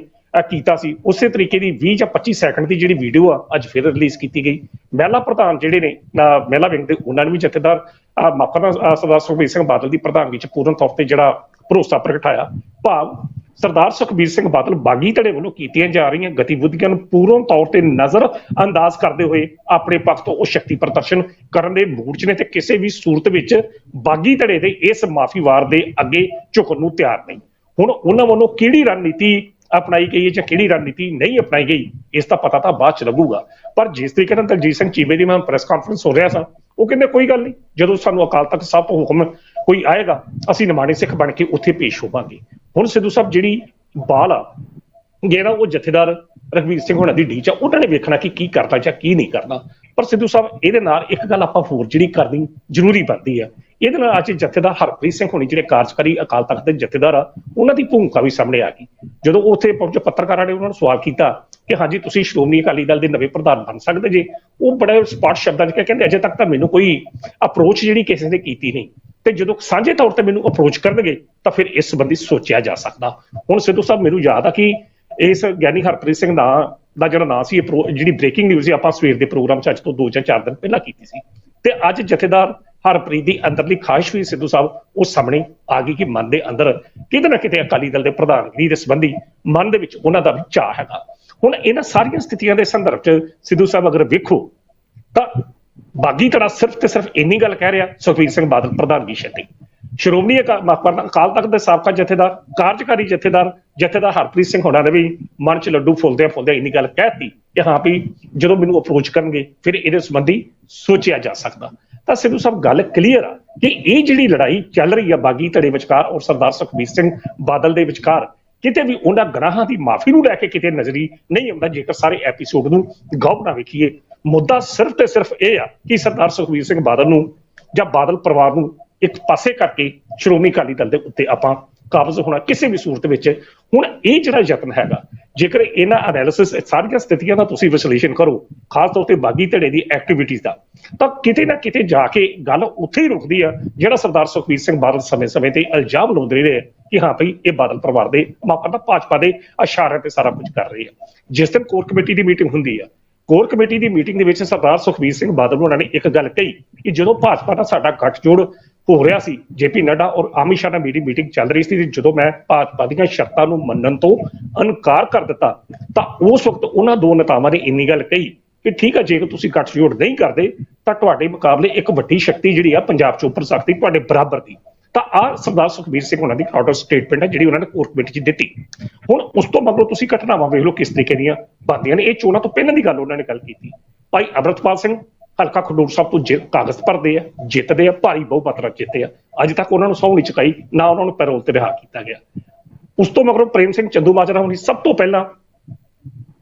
ਕੀਤਾ ਸੀ, ਉਸੇ ਤਰੀਕੇ ਦੀ 20 ਜਾਂ 25 ਸੈਕਿੰਡ ਦੀ ਜਿਹੜੀ ਵੀਡੀਓ ਆ, ਅੱਜ ਫਿਰ ਰਿਲੀਜ਼ ਕੀਤੀ ਗਈ। ਮਹਿਲਾ ਪ੍ਰਧਾਨ ਜਿਹੜੇ ਨੇ ਅਹ ਮਹਿਲਾ ਵਿੰਗ ਦੇ ਉਹਨਾਂ ਨੇ ਵੀ ਜਥੇਦਾਰ ਅਹ ਮਾਫਾ ਸਰਦਾਰ ਸੁਖਬੀਰ ਸਿੰਘ ਬਾਦਲ ਦੀ ਪ੍ਰਧਾਨਗੀ ਚ ਪੂਰਨ ਤੌਰ ਤੇ ਜਿਹੜਾ ਭਰੋਸਾ ਪ੍ਰਗਟਾਇਆ। ਭਾਵ ਸਰਦਾਰ ਸੁਖਬੀਰ ਸਿੰਘ ਬਾਦਲ ਬਾਗੀ ਧੜੇ ਵੱਲੋਂ ਕੀਤੀਆਂ ਜਾ ਰਹੀਆਂ ਗਤੀਵਿਧੀਆਂ ਨੂੰ ਪੂਰਨ ਤੌਰ ਤੇ ਨਜ਼ਰ ਅੰਦਾਜ਼ ਕਰਦੇ ਹੋਏ ਆਪਣੇ ਪੱਖ ਤੋਂ ਉਹ ਸ਼ਕਤੀ ਪ੍ਰਦਰਸ਼ਨ ਕਰਨ ਦੇ ਮੂਡ 'ਚ ਨੇ ਤੇ ਕਿਸੇ ਵੀ ਸੂਰਤ ਵਿੱਚ ਬਾਗੀ ਧੜੇ ਦੇ ਇਸ ਮਾਫੀਵਾਰ ਦੇ ਅੱਗੇ ਝੁਕਣ ਨੂੰ ਤਿਆਰ ਨਹੀਂ। ਹੁਣ ਉਹਨਾਂ ਵੱਲੋਂ ਕਿਹੜੀ ਰਣਨੀਤੀ ਅਪਣਾਈ ਗਈ ਹੈ ਜਾਂ ਕਿਹੜੀ ਰਣਨੀਤੀ ਨਹੀਂ ਅਪਣਾਈ ਗਈ, ਇਸ ਦਾ ਪਤਾ ਤਾਂ ਬਾਅਦ ਚ ਲੱਗੂਗਾ। ਪਰ ਜਿਸ ਤਰੀਕੇ ਨਾਲ ਦਲਜੀਤ ਸਿੰਘ ਚੀਮੇ ਦੀ ਮੈਂ ਪ੍ਰੈਸ ਕਾਨਫਰੰਸ ਹੋ ਰਿਹਾ ਸਾਂ, ਉਹ ਕਹਿੰਦੇ ਕੋਈ ਗੱਲ ਨਹੀਂ, ਜਦੋਂ ਸਾਨੂੰ ਅਕਾਲ ਤਖਤ ਸਾਹਿਬ ਤੋਂ ਹੁਕਮ ਕੋਈ ਆਏਗਾ ਅਸੀਂ ਨਿਮਾਣੇ ਸਿੱਖ ਬਣ ਕੇ ਉੱਥੇ ਪੇਸ਼ ਹੋਵਾਂਗੇ। ਹੁਣ ਸਿੱਧੂ ਸਾਹਿਬ ਜਿਹੜੀ ਬਾਲ ਆ ਜਿਹੜਾ ਉਹ ਜਥੇਦਾਰ ਰਘਵੀਰ ਸਿੰਘ ਹੋਣਾ ਦੀ ਢੀਚ ਆ ਉਹਨਾਂ ਨੇ ਵੇਖਣਾ ਕਿ ਕੀ ਕਰਦਾ ਜਾਂ ਕੀ ਨਹੀਂ ਕਰਦਾ ਪਰ ਸਿੱਧੂ ਸਾਹਿਬ ਇਹਦੇ ਨਾਲ ਇੱਕ ਗੱਲ ਆਪਾਂ ਹੋਰ ਜਿਹੜੀ ਕਰਨੀ ਜ਼ਰੂਰੀ ਬਣਦੀ ਆ। ਇਹਦੇ ਨਾਲ ਅੱਜ ਜਥੇਦਾਰ ਹਰਪ੍ਰੀਤ ਸਿੰਘ ਹੋਣੀ ਜਿਹੜੇ ਕਾਰਜਕਾਰੀ ਅਕਾਲ ਤਖਤ ਦੇ ਜਥੇਦਾਰ ਆ ਉਹਨਾਂ ਦੀ ਭੂਮਿਕਾ ਵੀ ਸਾਹਮਣੇ ਆ ਗਈ। ਜਦੋਂ ਉੱਥੇ ਪਹੁੰਚੇ ਪੱਤਰਕਾਰਾਂ ਨੇ ਉਹਨਾਂ ਨੂੰ ਸਵਾਲ ਕੀਤਾ ਕਿ ਹਾਂਜੀ ਤੁਸੀਂ ਸ਼੍ਰੋਮਣੀ ਅਕਾਲੀ ਦਲ ਦੇ ਨਵੇਂ ਪ੍ਰਧਾਨ ਬਣ ਸਕਦੇ ਜੇ? ਉਹ ਬੜੇ ਸਪਾਟ ਸ਼ਬਦਾਂ 'ਚ ਕਿਹਾ, ਕਹਿੰਦੇ ਅਜੇ ਤੱਕ ਤਾਂ ਮੈਨੂੰ ਕੋਈ ਅਪਰੋਚ ਜਿਹੜੀ ਕਿਸੇ ਨੇ ਕੀਤੀ ਨਹੀਂ। ਤੇ ਜਦੋਂ ਸਾਂਝੇ ਤੌਰ ਤੇ ਮੈਨੂੰ ਅਪਰੋਚ ਕਰਨਗੇ, ਤਾਂ ਫਿਰ ਇਸ ਸੰਬੰਧੀ ਸੋਚਿਆ ਜਾ ਸਕਦਾ। ਹੁਣ ਸਿੱਧੂ ਸਾਹਿਬ, ਮੈਨੂੰ ਯਾਦ ਆ ਕਿ ਇਸ ਗਿਆਨੀ ਹਰਪ੍ਰੀਤ ਸਿੰਘ ਨਾਂ ਦਾ ਜਿਹੜਾ ਨਾਂ ਸੀ, ਇਹ ਜਿਹੜੀ ਬ੍ਰੇਕਿੰਗ ਨਿਊਜ਼ ਆਪਾਂ ਸਵੇਰ ਦੇ ਪ੍ਰੋਗਰਾਮ ਚ ਅੱਜ ਤੋਂ 2 ਜਾਂ 4 ਦਿਨ ਪਹਿਲਾਂ ਕੀਤੀ ਸੀ। ਤੇ ਅੱਜ ਜਥੇਦਾਰ ਹਰਪ੍ਰੀਤ ਦੀ ਅੰਦਰਲੀ ਖਾਹਿਸ਼ ਵੀ ਸਿੱਧੂ ਸਾਹਿਬ, ਉਹ ਸਾਹਮਣੇ ਆ ਗਈ ਕਿ ਮਨ ਦੇ ਅੰਦਰ ਕਿਤੇ ਨਾ ਕਿਤੇ ਅਕਾਲੀ ਦਲ ਦੇ ਪ੍ਰਧਾਨਗੀ ਦੇ ਸੰਬੰਧੀ ਮਨ ਦੇ ਵਿੱਚ ਉਹਨਾਂ ਦਾ ਵੀ ਚਾਹ ਹੈਗਾ। ਹੁਣ ਇਹਨਾਂ ਸਾਰੀਆਂ ਸਥਿਤੀਆਂ ਦੇ ਸੰਦਰਭ ਚ ਸਿੱਧੂ ਸਾਹਿਬ ਅਗਰ ਵੇਖੋ, ਤਾਂ ਬਾਗੀ ਧੜਾ ਸਿਰਫ ਤੇ ਸਿਰਫ ਇੰਨੀ ਗੱਲ ਕਹਿ ਰਿਹਾ ਸੁਖਬੀਰ ਸਿੰਘ ਬਾਦਲ ਪ੍ਰਧਾਨਗੀ ਛੱਡੀ ਸ਼੍ਰੋਮਣੀ ਅਕਾ- ਅਕਾਲ ਤਖਤ ਦੇ ਸਾਬਕਾ ਜਥੇਦਾਰ, ਕਾਰਜਕਾਰੀ ਜਥੇਦਾਰ ਜਥੇਦਾਰ ਹਰਪ੍ਰੀਤ ਸਿੰਘ ਹੋਣਾ ਨੇ ਵੀ ਮਨ ਚ ਲੱਡੂ ਫੁੱਲਦਿਆਂ ਫੁੱਲਦਿਆਂ ਇੰਨੀ ਗੱਲ ਕਹਿਤੀ ਕਿ ਹਾਂ ਵੀ ਜਦੋਂ ਮੈਨੂੰ ਅਪਰੋਚ ਕਰਨਗੇ, ਫਿਰ ਇਹਦੇ ਸੰਬੰਧੀ ਸੋਚਿਆ ਜਾ ਸਕਦਾ। ਤਾਂ ਸਿੱਧੂ ਸਾਹਿਬ, ਗੱਲ ਕਲੀਅਰ ਆ ਕਿ ਇਹ ਜਿਹੜੀ ਲੜਾਈ ਚੱਲ ਰਹੀ ਆ ਬਾਗੀ ਧੜੇ ਵਿਚਕਾਰ ਔਰ ਸਰਦਾਰ ਸੁਖਬੀਰ ਸਿੰਘ ਬਾਦਲ ਦੇ ਵਿਚਕਾਰ, ਕਿਤੇ ਵੀ ਉਹਨਾਂ ਗ੍ਰਾਹਾਂ ਦੀ ਮਾਫੀ ਨੂੰ ਲੈ ਕੇ ਕਿਤੇ ਨਜ਼ਰੀ ਨਹੀਂ ਆਉਂਦਾ, ਜੇਕਰ ਸਾਰੇ ਐਪੀਸੋਡ ਨੂੰ ਗੌਰ ਨਾਲ ਵੇਖੀਏ ਮੁੱਦਾ ਸਿਰਫ ਤੇ ਸਿਰਫ ਇਹ ਆ ਕਿ ਸਰਦਾਰ ਸੁਖਬੀਰ ਸਿੰਘ ਬਾਦਲ ਨੂੰ ਜਾਂ ਬਾਦਲ ਪਰਿਵਾਰ ਨੂੰ ਇੱਕ ਪਾਸੇ ਕਰਕੇ ਸ਼੍ਰੋਮਣੀ ਅਕਾਲੀ ਦਲ ਦੇ ਉੱਤੇ ਆਪਾਂ ਕਾਬਜ਼ ਹੋਣਾ, ਕਿਸੇ ਵੀ ਸੂਰਤ ਵਿੱਚ, ਹੁਣ ਇਹ ਜਿਹੜਾ ਯਤਨ ਹੈਗਾ, ਜੇਕਰ ਇਹਨਾਂ ਐਨਾਲਿਸਿਸ ਸਾਰੀਆਂ ਸਥਿਤੀਆਂ ਦਾ ਤੁਸੀਂ ਵਿਸ਼ਲੇਸ਼ਣ ਕਰੋ, ਖਾਸ ਤੌਰ ਤੇ ਬਾਗੀ ਧੜੇ ਦੀ ਐਕਟੀਵਿਟੀਜ਼ ਦਾ, ਤਾਂ ਕਿਤੇ ਨਾ ਕਿਤੇ ਜਾ ਕੇ ਗੱਲ ਉੱਥੇ ਹੀ ਰੁਕਦੀ ਆ, ਜਿਹੜਾ ਸਰਦਾਰ ਸੁਖਬੀਰ ਸਿੰਘ ਬਾਦਲ ਸਮੇਂ-ਸਮੇਂ ਤੇ ਇਲਜ਼ਾਮ ਲਾਉਂਦੇ ਰਹੇ ਆ ਕਿ ਹਾਂ ਭਈ ਇਹ ਬਾਦਲ ਪਰਿਵਾਰ ਦੇ ਮਾਪਾ ਦਾ ਭਾਜਪਾ ਦੇ ਇਸ਼ਾਰਿਆਂ ਤੇ ਸਾਰਾ ਕੁਝ ਕਰ ਰਹੇ ਆ। ਜਿਸ ਦਿਨ ਕੋਰ ਕਮੇਟੀ ਦੀ ਮੀਟਿੰਗ ਹੁੰਦੀ ਆ ਕੋਰ ਕਮੇਟੀ ਦੀ ਮੀਟਿੰਗ ਦੇ ਵਿੱਚ ਸਰਦਾਰ ਸੁਖਬੀਰ ਸਿੰਘ ਬਾਦਲ ਉਹਨਾਂ ਨੇ ਇੱਕ ਗੱਲ ਕਹੀ ਕਿ ਜਦੋਂ ਭਾਜਪਾ ਦਾ ਸਾਡਾ ਗੱਠਜੋੜ ਹੋ ਰਿਹਾ ਸੀ, ਜੇਪੀ ਨੱਡਾ ਔਰ ਅਮਿਤ ਸ਼ਾਹ ਨਾਲ ਮੇਰੀ ਮੀਟਿੰਗ ਚੱਲ ਰਹੀ ਸੀ, ਜਦੋਂ ਮੈਂ ਭਾਜਪਾ ਦੀਆਂ ਸ਼ਰਤਾਂ ਨੂੰ ਮੰਨਣ ਤੋਂ ਇਨਕਾਰ ਕਰ ਦਿੱਤਾ, ਤਾਂ ਉਸ ਵਕਤ ਉਹਨਾਂ ਦੋ ਨੇਤਾਵਾਂ ਨੇ ਇੰਨੀ ਗੱਲ ਕਹੀ ਕਿ ਠੀਕ ਹੈ ਜੇਕਰ ਤੁਸੀਂ ਗੱਠਜੋੜ ਨਹੀਂ ਕਰਦੇ, ਤਾਂ ਤੁਹਾਡੇ ਮੁਕਾਬਲੇ ਇੱਕ ਵੱਡੀ ਸ਼ਕਤੀ ਜਿਹੜੀ ਆ ਪੰਜਾਬ 'ਚ ਉੱਪਰ ਸਕਦੀ, ਤੁਹਾਡੇ ਬਰਾਬਰ ਦੀ। ਤਾਂ ਆ ਸਰਦਾਰ ਸੁਖਬੀਰ ਸਿੰਘ ਉਹਨਾਂ ਦੀ ਆਊਟ ਆਫ ਸਟੇਟਮੈਂਟ ਹੈ, ਜਿਹੜੀ ਉਹਨਾਂ ਨੇ ਕੋਰ ਕਮੇਟੀ 'ਚ ਦਿੱਤੀ। ਹੁਣ ਉਸ ਤੋਂ ਮਗਰੋਂ ਤੁਸੀਂ ਘਟਨਾਵਾਂ ਵੇਖ ਲਓ ਕਿਸ ਤਰੀਕੇ ਦੀਆਂ ਬਣਦੀਆਂ ਨੇ। ਇਹ ਚੋਣਾਂ ਤੋਂ ਪਹਿਲਾਂ ਦੀ ਗੱਲ ਉਹਨਾਂ ਨੇ ਗੱਲ ਕੀਤੀ। ਭਾਈ ਅਮਰਤਪਾਲ ਸਿੰਘ ਹਲਕਾ ਖਡੂਰ ਸਾਹਿਬ ਤੋਂ ਜੇ ਕਾਗਜ਼ ਭਰਦੇ ਆ, ਜਿੱਤਦੇ ਆ, ਭਾਰੀ ਬਹੁਮਤ ਨਾਲ ਜਿੱਤੇ ਆ। ਅੱਜ ਤੱਕ ਉਹਨਾਂ ਨੂੰ ਸਹੁੰ ਨਹੀਂ ਚੁਕਾਈ, ਨਾ ਉਹਨਾਂ ਨੂੰ ਪੈਰੋਲ ਤੇ ਰਿਹਾ ਕੀਤਾ ਗਿਆ। ਉਸ ਤੋਂ ਮਗਰੋਂ ਪ੍ਰੇਮ ਸਿੰਘ ਚੰਦੂ ਮਾਜਰਾ ਹੋਣੀ ਸਭ ਤੋਂ ਪਹਿਲਾਂ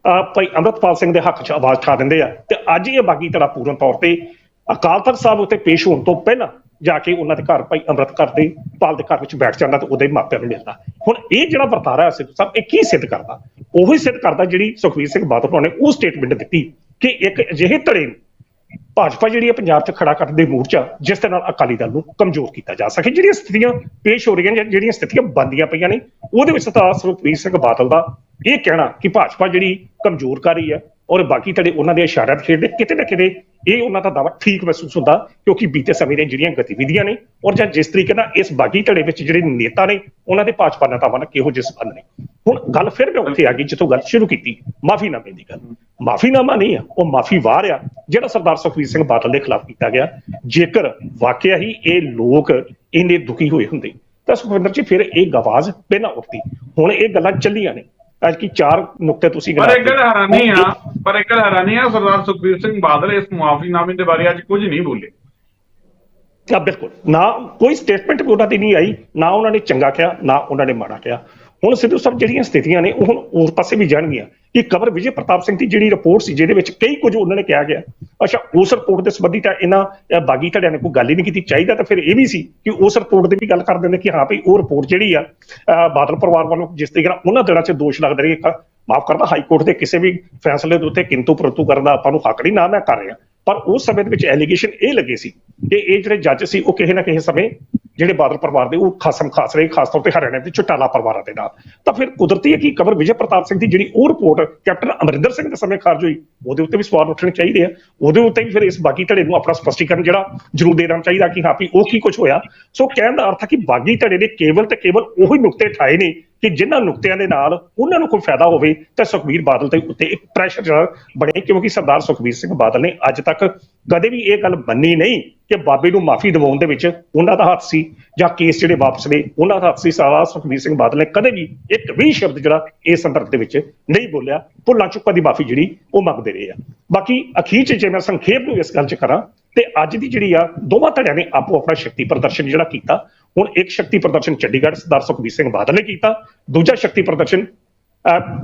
ਅਹ ਭਾਈ ਅੰਮ੍ਰਿਤਪਾਲ ਸਿੰਘ ਦੇ ਹੱਕ 'ਚ ਆਵਾਜ਼ ਉਠਾ ਦਿੰਦੇ ਆ। ਤੇ ਅੱਜ ਇਹ ਬਾਗੀ ਧੜਾ ਪੂਰਨ ਤੌਰ ਤੇ ਅਕਾਲ ਤਖਤ ਸਾਹਿਬ ਉੱਤੇ ਪੇਸ਼ ਹੋਣ ਤੋਂ ਪਹਿਲਾਂ ਜਾ ਕੇ ਉਹਨਾਂ ਦੇ ਘਰ ਭਾਈ ਅੰਮ੍ਰਿਤ ਘਰ ਦੇ ਪਾਲ ਦੇ ਘਰ ਵਿੱਚ ਬੈਠ ਜਾਂਦਾ ਤੇ ਉਹਦੇ ਮਾਪਿਆਂ ਨੂੰ ਮਿਲਦਾ। ਹੁਣ ਇਹ ਜਿਹੜਾ ਵਰਤਾਰਾ ਹੈ, ਸਿੱਧੂ ਸਾਹਿਬ, ਇਹ ਕੀ ਸਿੱਧ ਕਰਦਾ? ਉਹੀ ਸਿੱਧ ਕਰਦਾ ਜਿਹੜੀ ਸੁਖਬੀਰ ਸਿੰਘ ਬਾਦਲ ਹੋਣਾ ਨੇ ਉਹ ਸਟੇਟਮੈਂਟ ਦਿੱਤੀ ਕਿ ਇੱਕ ਅਜਿਹੇ ਧੜੇ ਨੂੰ ਭਾਜਪਾ ਜਿਹੜੀ ਹੈ ਪੰਜਾਬ 'ਚ ਖੜਾ ਕਰਨ ਦੇ ਮੂਡ 'ਚ ਜਿਸ ਦੇ ਨਾਲ ਅਕਾਲੀ ਦਲ ਨੂੰ ਕਮਜ਼ੋਰ ਕੀਤਾ ਜਾ ਸਕੇ। ਜਿਹੜੀਆਂ ਸਥਿਤੀਆਂ ਪੇਸ਼ ਹੋ ਰਹੀਆਂ ਨੇ, ਜਿਹੜੀਆਂ ਸਥਿਤੀਆਂ ਬੰਦੀਆਂ ਪਈਆਂ ਨੇ, ਉਹਦੇ ਵਿੱਚ ਤਾਂ ਸੁਖਬੀਰ ਸਿੰਘ ਬਾਦਲ ਦਾ ਇਹ ਕਹਿਣਾ ਕਿ ਭਾਜਪਾ ਜਿਹੜੀ ਕਮਜ਼ੋਰ ਕਰ ਰਹੀ ਹੈ ਔਰ ਬਾਕੀ ਧੜੇ ਉਹਨਾਂ ਦੇ ਇਸ਼ਾਰਿਆਂ ਤੇ ਖੇਡਦੇ, ਕਿਤੇ ਨਾ ਕਿਤੇ ਇਹ ਉਹਨਾਂ ਦਾ ਦਾਵਾ ਠੀਕ ਮਹਿਸੂਸ ਹੁੰਦਾ, ਕਿਉਂਕਿ ਬੀਤੇ ਸਮੇਂ ਦੀਆਂ ਜਿਹੜੀਆਂ ਗਤੀਵਿਧੀਆਂ ਨੇ ਔਰ ਜਾਂ ਜਿਸ ਤਰੀਕੇ ਨਾਲ ਇਸ ਬਾਗੀ ਧੜੇ ਵਿੱਚ ਜਿਹੜੇ ਨੇਤਾ ਨੇ, ਉਹਨਾਂ ਦੇ ਭਾਜਪਾ ਨੇਤਾਵਾਂ ਨਾਲ ਕਿਹੋ ਜਿਹੇ ਸੰਬੰਧ ਨੇ। ਹੁਣ ਗੱਲ ਫਿਰ ਮੈਂ ਉੱਥੇ ਆ ਗਈ, ਜਿੱਥੋਂ ਗੱਲ ਸ਼ੁਰੂ ਕੀਤੀ, ਮਾਫੀਨਾਮੇ ਦੀ ਗੱਲ। ਮਾਫੀਨਾਮਾ ਨਹੀਂ ਆ, ਉਹ ਮਾਫੀ ਵਾਰ ਆ, ਜਿਹੜਾ ਸਰਦਾਰ ਸੁਖਬੀਰ ਸਿੰਘ ਬਾਦਲ ਦੇ ਖਿਲਾਫ ਕੀਤਾ ਗਿਆ। ਜੇਕਰ ਵਾਕਿਆ ਹੀ ਇਹ ਲੋਕ ਇੰਨੇ ਦੁਖੀ ਹੋਏ ਹੁੰਦੇ, ਤਾਂ ਸੁਖਵਿੰਦਰ ਜੀ ਫਿਰ ਇਹ ਗਵਾਜ਼ ਪਹਿਲਾਂ ਉੱਠਦੀ। ਹੁਣ ਇਹ ਗੱਲਾਂ ਚੱਲੀਆਂ ਨੇ। ਅੱਜ ਕੀ ਚਾਰ ਨੁਕਤੇ ਤੁਸੀਂ ਪਰ ਇੱਕ ਗੱਲ। ਹੈਰਾਨੀ ਆ ਪਰ ਇੱਕ ਗੱਲ ਹੈਰਾਨੀ ਆ ਸਰਦਾਰ ਸੁਖਬੀਰ ਸਿੰਘ ਬਾਦਲ ਇਸ ਮੁਆਫੀਨਾਮੇ ਦੇ ਬਾਰੇ ਅੱਜ ਕੁਝ ਨਹੀਂ ਬੋਲੇ। ਆ ਬਿਲਕੁਲ। ਨਾ ਕੋਈ ਸਟੇਟਮੈਂਟ ਉਹਨਾਂ ਦੀ ਨਹੀਂ ਆਈ ਨਾ ਉਹਨਾਂ ਨੇ ਚੰਗਾ ਕਿਹਾ ਨਾ ਉਹਨਾਂ ਨੇ ਮਾੜਾ ਕਿਹਾ। ਹੁਣ ਸਿੱਧੂ ਸਾਹਿਬ ਜਿਹੜੀਆਂ ਸਥਿਤੀਆਂ ਨੇ ਉਹ ਹੁਣ ਉਸ ਪਾਸੇ ਵੀ ਜਾਣਗੀਆਂ। ਕਿ ਕਬਰ ਵਿਜੇ ਪ੍ਰਤਾਪ ਸਿੰਘ ਦੀ ਜਿਹੜੀ ਰਿਪੋਰਟ ਸੀ ਜਿਹਦੇ ਵਿੱਚ ਕਈ ਕੁਝ ਉਹਨਾਂ ਨੇ ਕਿਹਾ ਗਿਆ। ਅੱਛਾ, ਉਸ ਰਿਪੋਰਟ ਦੇ ਸੰਬੰਧੀ ਤਾਂ ਇਹਨਾਂ ਬਾਗੀ ਧੜਿਆਂ ਨੇ ਕੋਈ ਗੱਲ ਹੀ ਨਹੀਂ ਕੀਤੀ। ਚਾਹੀਦਾ ਤਾਂ ਫਿਰ ਇਹ ਵੀ ਸੀ ਕਿ ਉਸ ਰਿਪੋਰਟ ਦੀ ਵੀ ਗੱਲ ਕਰ ਦਿੰਦੇ ਕਿ ਹਾਂ ਭਈ ਉਹ ਰਿਪੋਰਟ ਜਿਹੜੀ ਆ ਬਾਦਲ ਪਰਿਵਾਰ ਵੱਲੋਂ ਜਿਸ ਤਰੀਕੇ ਨਾਲ ਉਹਨਾਂ ਦਿਨਾਂ 'ਚ ਦੋਸ਼ ਲੱਗਦੇ ਰਹੇ ਮਾਫ ਕਰਦਾ, ਹਾਈ ਕੋਰਟ ਦੇ ਕਿਸੇ ਵੀ ਫੈਸਲੇ ਦੇ ਉੱਤੇ ਕਿੰਤੂ ਪ੍ਰੰਤੂ ਕਰਨ ਦਾ ਆਪਾਂ ਨੂੰ ਹੱਕ ਨਹੀਂ, ਨਾ ਮੈਂ ਕਰ ਰਿਹਾ। ਪਰ ਉਸ ਸਮੇਂ ਦੇ ਵਿੱਚ ਐਲੀਗੇਸ਼ਨ ਇਹ ਲੱਗੇ ਸੀ ਕਿ ਇਹ ਜਿਹੜੇ ਜੱਜ ਸੀ, ਉਹ ਕਿਸੇ ਨਾ ਕਿਸੇ ਸਮੇਂ ਜਿਹੜੇ ਬਾਦਲ ਪਰਿਵਾਰ ਦੇ, ਉਹ ਖਾਸਮ ਖਾਸ ਰਹੇ, ਖਾਸ ਤੌਰ ਤੇ ਹਰਿਆਣਾ ਦੇ ਚੁਟਾਲਾ ਪਰਿਵਾਰਾਂ ਦੇ ਨਾਲ। ਤਾਂ ਫਿਰ ਕੁਦਰਤੀ ਹੈ ਕਿ ਕਬਰ ਵਿਜੇ ਪ੍ਰਤਾਪ ਸਿੰਘ ਦੀ ਜਿਹੜੀ ਉਹ ਰਿਪੋਰਟ ਕੈਪਟਨ ਅਮਰਿੰਦਰ ਸਿੰਘ ਦੇ ਸਮੇਂ ਖਾਰਜ ਹੋਈ, ਉਹਦੇ ਉੱਤੇ ਵੀ ਸਵਾਲ ਉੱਠਣੇ ਚਾਹੀਦੇ ਆ। ਉਹਦੇ ਉੱਤੇ ਵੀ ਫਿਰ ਇਸ ਬਾਗੀ ਧੜੇ ਨੂੰ ਆਪਣਾ ਸਪਸ਼ਟੀਕਰਨ ਜਿਹੜਾ ਜ਼ਰੂਰ ਦੇਣਾ ਚਾਹੀਦਾ ਕਿ ਹਾਂ ਵੀ ਉਹ ਕੀ ਕੁਝ ਹੋਇਆ। ਸੋ ਕਹਿਣ ਦਾ ਅਰਥ ਹੈ ਕਿ ਬਾਗੀ ਧੜੇ ਨੇ ਕੇਵਲ ਤੇ ਕੇਵਲ ਉਹੀ ਨੁਕਤੇ ਠਾਏ ਨੇ ਕਿ ਜਿਨ੍ਹਾਂ ਨੁਕਤਿਆਂ ਦੇ ਨਾਲ ਉਹਨਾਂ ਨੂੰ ਕੋਈ ਫਾਇਦਾ ਹੋਵੇ ਤਾਂ ਸੁਖਬੀਰ ਬਾਦਲ ਦੇ ਉੱਤੇ ਇੱਕ ਪ੍ਰੈਸ਼ਰ ਜਿਹੜਾ ਬਣੇ, ਕਿਉਂਕਿ ਸਰਦਾਰ ਸੁਖਬੀਰ ਸਿੰਘ ਬਾਦਲ ਨੇ ਅੱਜ ਤੱਕ ਕਦੇ ਵੀ ਇਹ ਗੱਲ ਮੰਨੀ ਨਹੀਂ ਕਿ ਬਾਬੇ ਨੂੰ ਮਾਫੀ ਦਿਵਾਉਣ ਦੇ ਵਿੱਚ ਉਹਨਾਂ ਦਾ ਹੱਥ ਸੀ ਜਾਂ ਕੇਸ ਜਿਹੜੇ ਵਾਪਸ ਨੇ, ਉਹਨਾਂ ਦਾ ਹੱਥ ਸੀ। ਸਰਦਾਰ ਸੁਖਬੀਰ ਸਿੰਘ ਬਾਦਲ ਨੇ ਕਦੇ ਵੀ ਇੱਕ ਵੀ ਸ਼ਬਦ ਜਿਹੜਾ ਇਸ ਸੰਦਰਭ ਦੇ ਵਿੱਚ ਨਹੀਂ ਬੋਲਿਆ। ਭੁੱਲਾਂ ਚੁੱਕਾਂ ਦੀ ਮਾਫੀ ਜਿਹੜੀ ਉਹ ਮੰਗਦੇ ਰਹੇ ਆ। ਬਾਕੀ ਅਖੀਰ 'ਚ ਜੇ ਮੈਂ ਸੰਖੇਪ ਨੂੰ ਇਸ ਗੱਲ 'ਚ ਕਰਾਂ ਤੇ ਅੱਜ ਦੀ ਜਿਹੜੀ ਆ, ਦੋਵਾਂ ਧੜਿਆਂ ਨੇ ਆਪੋ ਆਪਣਾ ਸ਼ਕਤੀ ਪ੍ਰਦਰਸ਼ਨ ਜਿਹੜਾ ਕੀਤਾ, ਹੁਣ ਇੱਕ ਸ਼ਕਤੀ ਪ੍ਰਦਰਸ਼ਨ ਚੰਡੀਗੜ੍ਹ ਸਰਦਾਰ ਸੁਖਬੀਰ ਸਿੰਘ ਬਾਦਲ ਨੇ ਕੀਤਾ, ਦੂਜਾ ਸ਼ਕਤੀ ਪ੍ਰਦਰਸ਼ਨ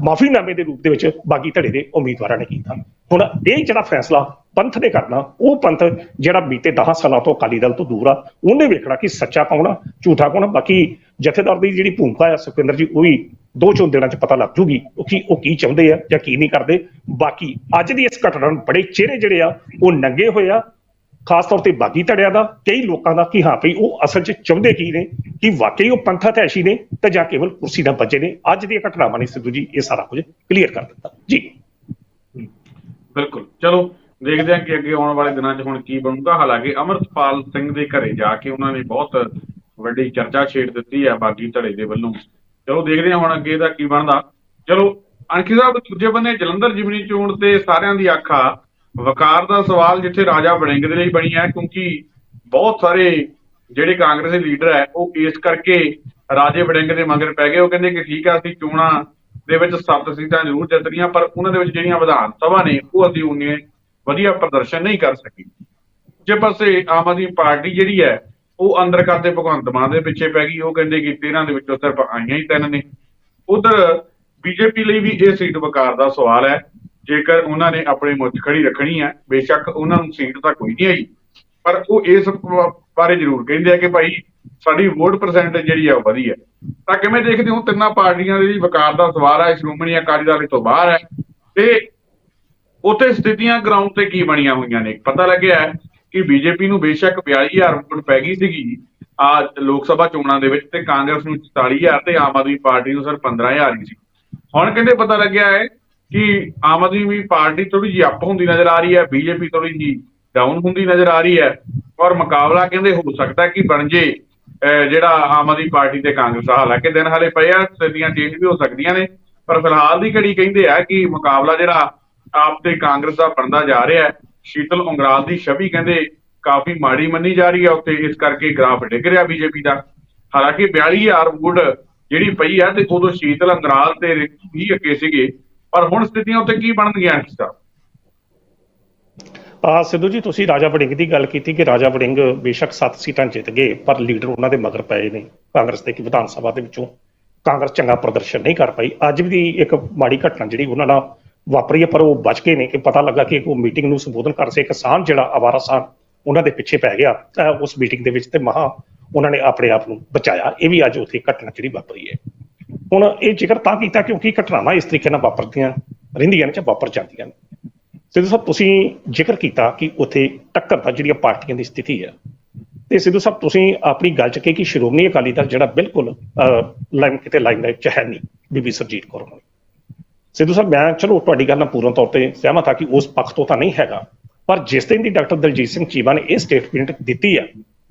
ਮਾਫੀਨਾਮੇ ਦੇ ਰੂਪ ਦੇ ਵਿੱਚ ਬਾਗੀ ਧੜੇ ਦੇ ਉਮੀਦਵਾਰਾਂ ਨੇ ਕੀਤਾ। ਹੁਣ ਇਹ ਜਿਹੜਾ ਫੈਸਲਾ ਪੰਥ ਨੇ ਕਰਨਾ, ਉਹ ਪੰਥ ਜਿਹੜਾ ਬੀਤੇ 10 ਸਾਲਾਂ ਤੋਂ ਅਕਾਲੀ ਦਲ ਤੋਂ ਦੂਰ ਆ, ਉਹਨੇ ਵੇਖਣਾ ਕਿ ਸੱਚਾ ਕੌਣ ਆ, ਝੂਠਾ ਕੌਣ ਬਾਕੀ ਜਥੇਦਾਰ ਦੀ ਜਿਹੜੀ ਭੂਮਿਕਾ ਆ, ਸੁਖਵਿੰਦਰ ਜੀ, ਉਹ ਵੀ ਦੋ ਚੋਂ ਦਿਨਾਂ ਚ ਪਤਾ ਲੱਗ ਜੂਗੀ ਉਹ ਕੀ ਉਹ ਕੀ ਚਾਹੁੰਦੇ ਆ ਜਾਂ ਕੀ ਨਹੀਂ ਕਰਦੇ। ਬਾਕੀ ਅੱਜ ਦੀ ਇਸ ਘਟਨਾ ਨੂੰ ਬੜੇ ਚਿਹਰੇ ਜਿਹੜੇ ਆ, ਉਹ ਨੰਗੇ ਹੋਏ ਆ ਖਾਸ ਤੌਰ ਤੇ ਬਾਗੀ ਧੜਿਆਂ ਦਾ, ਕਈ ਲੋਕਾਂ ਦਾ ਕਿ ਹਾਂ ਭਈ ਉਹ ਅਸਲ 'ਚ ਚਾਹੁੰਦੇ ਕੀ ਨੇ, ਕਿ ਵਾਕਈ ਉਹ ਪੰਥਾ ਤੈਸ਼ੀ ਨੇ ਤੇ ਜਾਂ ਕੇਵਲ ਕੁਰਸੀ ਦਾ ਬੱਚੇ ਨੇ। ਅੱਜ ਦੀਆਂ ਘਟਨਾਵਾਂ ਨੇ ਸਿੱਧੂ ਜੀ, ਇਹ ਸਾਰਾ ਕੁਝ ਕਲੀਅਰ ਕਰ ਦਿੱਤਾ। ਜੀ। ਬਿਲਕੁਲ। ਚਲੋ, ਦੇਖਦੇ ਹਾਂ ਕਿ ਅੱਗੇ ਆਉਣ ਵਾਲੇ ਦਿਨਾਂ 'ਚ ਹੁਣ ਕੀ ਬਣੂਗਾ। ਹਾਲਾਂਕਿ ਅਮਰਤਪਾਲ ਸਿੰਘ ਦੇ ਘਰੇ ਜਾ ਕੇ ਉਹਨਾਂ ਨੇ ਬਹੁਤ ਵੱਡੀ ਚਰਚਾ ਛੇੜ ਦਿੱਤੀ ਹੈ ਬਾਗੀ ਧੜੇ ਦੇ ਵੱਲੋਂ। ਚਲੋ, ਦੇਖਦੇ ਹਾਂ ਹੁਣ ਅੱਗੇ ਦਾ ਕੀ ਬਣਦਾ। ਚਲੋ, ਅਣਖੀ ਸਾਹਿਬ, ਦੂਜੇ ਬੰਨੇ ਜਲੰਧਰ ਜਿਮਨੀ ਚੋਣ ਤੇ ਸਾਰਿਆਂ ਦੀ ਆਖਾ ਵਕਾਰ ਦਾ ਸਵਾਲ ਜਿੱਥੇ ਰਾਜਾ ਵੜਿੰਗ ਦੇ ਲਈ ਬਣੀ ਹੈ, ਕਿਉਂਕਿ ਬਹੁਤ ਸਾਰੇ ਜਿਹੜੇ ਕਾਂਗਰਸੀ ਲੀਡਰ ਹੈ, ਉਹ ਇਸ ਕਰਕੇ ਰਾਜੇ ਵੜਿੰਗ ਦੇ ਮਗਰ ਪੈ ਗਏ। ਉਹ ਕਹਿੰਦੇ ਕਿ ਠੀਕ ਆ, ਅਸੀਂ ਚੋਣਾਂ ਦੇ ਵਿੱਚ ਸੱਤ ਸੀਟਾਂ ਜ਼ਰੂਰ ਜਿੱਤਣੀਆਂ ਪਰ ਉਹਨਾਂ ਦੇ ਵਿੱਚ ਜਿਹੜੀਆਂ ਵਿਧਾਨ ਸਭਾ ਨੇ, ਉਹ ਅਸੀਂ ਉਨੇ ਵਧੀਆ ਪ੍ਰਦਰਸ਼ਨ ਨਹੀਂ ਕਰ ਸਕੀ। ਜੇ ਪਾਸੇ ਆਮ ਆਦਮੀ ਪਾਰਟੀ ਜਿਹੜੀ ਹੈ, ਉਹ ਅੰਦਰ ਕਰਦੇ ਭਗਵੰਤ ਮਾਨ ਦੇ ਪਿੱਛੇ ਪੈ ਗਈ। ਉਹ ਕਹਿੰਦੇ ਕਿ 13 ਦੇ ਵਿੱਚੋਂ ਸਿਰਫ ਆਈਆਂ ਹੀ ਤਿੰਨ ਨੇ। ਉਧਰ ਬੀਜੇਪੀ ਲਈ ਵੀ ਇਹ ਸੀਟ ਵਕਾਰ ਦਾ ਸਵਾਲ ਹੈ। ਜੇਕਰ ਉਹਨਾਂ ਨੇ ਆਪਣੇ ਮੁੱਠ ਖੜੀ ਰੱਖਣੀ ਹੈ, ਬੇਸ਼ੱਕ ਉਹਨਾਂ ਨੂੰ ਸੀਟ ਤਾਂ ਕੋਈ ਨਹੀਂ ਆਈ। ਪਰ ਉਹ ਇਸ ਬਾਰੇ ਜ਼ਰੂਰ ਕਹਿੰਦੇ ਆ ਕਿ ਭਾਈ ਸਾਡੀ ਵੋਟ ਪਰਸੈਂਟੇਜ ਜਿਹੜੀ ਆ ਉਹ ਵਧੀ ਹੈ। ਤਾਂ ਕਿਵੇਂ ਦੇਖਦੇ ਹੋ? ਤਿੰਨਾਂ ਪਾਰਟੀਆਂ ਦੇ ਲਈ ਵਕਾਰ ਦਾ ਸਵਾਲ ਹੈ ਸ਼੍ਰੋਮਣੀ ਅਕਾਲੀ ਦਲ ਤੋਂ ਬਾਹਰ ਹੈ। ਤੇ ਉੱਥੇ ਸਥਿਤੀਆਂ ਗਰਾਊਂਡ ਤੇ ਕੀ ਬਣੀਆਂ ਹੋਈਆਂ ਨੇ? ਪਤਾ ਲੱਗਿਆ ਹੈ ਕਿ ਬੀਜੇਪੀ ਨੂੰ ਬੇਸ਼ੱਕ 42000 ਵੋਟ ਪੈ ਗਈ ਸੀਗੀ ਆ ਲੋਕ ਸਭਾ ਚੋਣਾਂ ਦੇ ਵਿੱਚ ਤੇ ਕਾਂਗਰਸ ਨੂੰ 44000 ਤੇ ਆਮ ਆਦਮੀ ਪਾਰਟੀ ਨੂੰ ਸਿਰਫ 15000 ਹੀ ਸੀ। ਹੁਣ ਕਹਿੰਦੇ ਪਤਾ ਲੱਗਿਆ ਹੈ ਕਿ ਆਮ ਆਦਮੀ ਪਾਰਟੀ ਥੋੜੀ ਜਿਹੀ ਅਪ ਹੁੰਦੀ ਨਜ਼ਰ ਆ ਰਹੀ ਹੈ ਬੀਜੇਪੀ ਥੋੜੀ ਜਿਹੀ ਡਾਊਨ ਹੁੰਦੀ ਨਜ਼ਰ ਆ ਰਹੀ ਹੈ ਔਰ ਮੁਕਾਬਲਾ ਕਹਿੰਦੇ ਹੋ ਸਕਦਾ ਕਿ ਬਣ ਜੇ, ਅਹ ਜਿਹੜਾ ਆਮ ਆਦਮੀ ਪਾਰਟੀ ਤੇ ਕਾਂਗਰਸ ਦਾ ਹਾਲਾਂਕਿ ਦਿਨ ਹਾਲੇ ਪਏ ਆ, ਸਥਿਤੀਆਂ ਚੇਂਜ ਵੀ ਹੋ ਸਕਦੀਆਂ ਨੇ, ਪਰ ਫਿਲਹਾਲ ਦੀ ਘੜੀ ਕਹਿੰਦੇ ਆ ਕਿ ਮੁਕਾਬਲਾ ਜਿਹੜਾ ਆਪ ਤੇ ਕਾਂਗਰਸ ਦਾ ਬਣਦਾ ਜਾ ਰਿਹਾ ਹੈ, ਸ਼ੀਤਲ ਉਂਗਰਾਲ ਦੀ ਛਵੀ ਕਹਿੰਦੇ ਕਾਫੀ ਮਾੜੀ ਮੰਨੀ ਜਾ ਰਹੀ ਹੈ ਉੱਤੇ ਇਸ ਕਰਕੇ ਗ੍ਰਾਫ ਡਿੱਗ ਰਿਹਾ ਬੀਜੇਪੀ ਦਾ। ਹਾਲਾਂਕਿ 42000 ਵੋਟ ਜਿਹੜੀ ਪਈ ਹੈ, ਤੇ ਉਦੋਂ ਸ਼ੀਤਲ ਉਂਗਰਾਲ ਤੇ ਵੀ ਅੱਗੇ ਸੀਗੇ। ਪਰ ਹੁਣ ਸਥਿਤੀਆਂ ਉੱਤੇ ਕੀ ਬਣਨਗੀਆਂ ਇਸ ਦਾ? ਆ ਸਿੱਧੂ ਜੀ, ਤੁਸੀਂ ਰਾਜਾ ਵੜਿੰਗ ਦੀ ਗੱਲ ਕੀਤੀ ਕਿ ਰਾਜਾ ਵੜਿੰਗ ਬੇਸ਼ੱਕ 7 ਸੀਟਾਂ ਜਿੱਤ ਗਏ, ਪਰ ਲੀਡਰ ਉਹਨਾਂ ਦੇ ਮਗਰ ਪਏ ਨੇ। ਕਾਂਗਰਸ ਦੇ ਵਿਧਾਨ ਸਭਾ ਦੇ ਵਿੱਚੋਂ ਕਾਂਗਰਸ ਚੰਗਾ ਪ੍ਰਦਰਸ਼ਨ ਨਹੀਂ ਕਰ ਪਾਈ। ਅੱਜ ਵੀ ਇੱਕ ਮਾੜੀ ਘਟਨਾ ਜਿਹੜੀ ਉਹਨਾਂ ਨਾਲ ਵਾਪਰੀ ਹੈ, ਪਰ ਉਹ ਬਚ ਗਏ ਨੇ ਕਿ ਪਤਾ ਲੱਗਾ ਕਿ ਉਹ ਮੀਟਿੰਗ ਨੂੰ ਸੰਬੋਧਨ ਕਰ ਸੇ ਕਿਸਾਨ ਜਿਹੜਾ ਆਵਾਰਾ ਸਾਨ ਉਹਨਾਂ ਦੇ ਪਿੱਛੇ ਪੈ ਗਿਆ। ਉਸ ਮੀਟਿੰਗ ਦੇ ਵਿੱਚ ਤੇ ਮਹਾ ਉਹਨਾਂ ਨੇ ਆਪਣੇ ਆਪ ਨੂੰ ਬਚਾਇਆ। ਇਹ ਵੀ ਅੱਜ ਉੱਥੇ ਘਟਨਾ ਜਿਹੜੀ ਵਾਪਰੀ ਹੈ। ਹੁਣ ਇਹ ਜ਼ਿਕਰ ਤਾਂ ਕੀਤਾ, ਕਿਉਂਕਿ ਘਟਨਾਵਾਂ ਇਸ ਤਰੀਕੇ ਨਾਲ ਵਾਪਰਦੀਆਂ ਰਹਿੰਦੀਆਂ ਨੇ ਜਾਂ ਵਾਪਰ ਜਾਂਦੀਆਂ ਨੇ। ਸਿੱਧੂ ਸਾਹਿਬ, ਤੁਸੀਂ ਜ਼ਿਕਰ ਕੀਤਾ ਕਿ ਉੱਥੇ ਟੱਕਰ ਦਾ ਜਿਹੜੀਆਂ ਪਾਰਟੀਆਂ ਦੀ ਸਥਿਤੀ ਹੈ ਤੇ ਸਿੱਧੂ ਸਾਹਿਬ, ਤੁਸੀਂ ਆਪਣੀ ਗੱਲ ਚ ਕਹੀ ਕਿ ਸ਼੍ਰੋਮਣੀ ਅਕਾਲੀ ਦਲ ਜਿਹੜਾ ਬਿਲਕੁਲ ਲਾਈਨ ਕਿਤੇ ਲਾਈਨ ਲਾਈਟ ਚ ਹੈ ਨਹੀਂ, ਬੀਬੀ ਸਰਜੀਤ ਕੌਰ ਹੋਣੀ। ਸਿੱਧੂ ਸਾਹਿਬ, ਮੈਂ ਚਲੋ ਤੁਹਾਡੀ ਗੱਲ ਨਾਲ ਪੂਰਨ ਤੌਰ ਤੇ ਸਹਿਮਤ ਹਾਂ ਕਿ ਉਸ ਪੱਖ ਤੋਂ ਤਾਂ ਨਹੀਂ ਹੈਗਾ, ਪਰ ਜਿਸ ਦਿਨ ਦੀ ਡਾਕਟਰ ਦਲਜੀਤ ਸਿੰਘ ਚੀਮਾ ਨੇ ਇਹ ਸਟੇਟਮੈਂਟ ਦਿੱਤੀ ਆ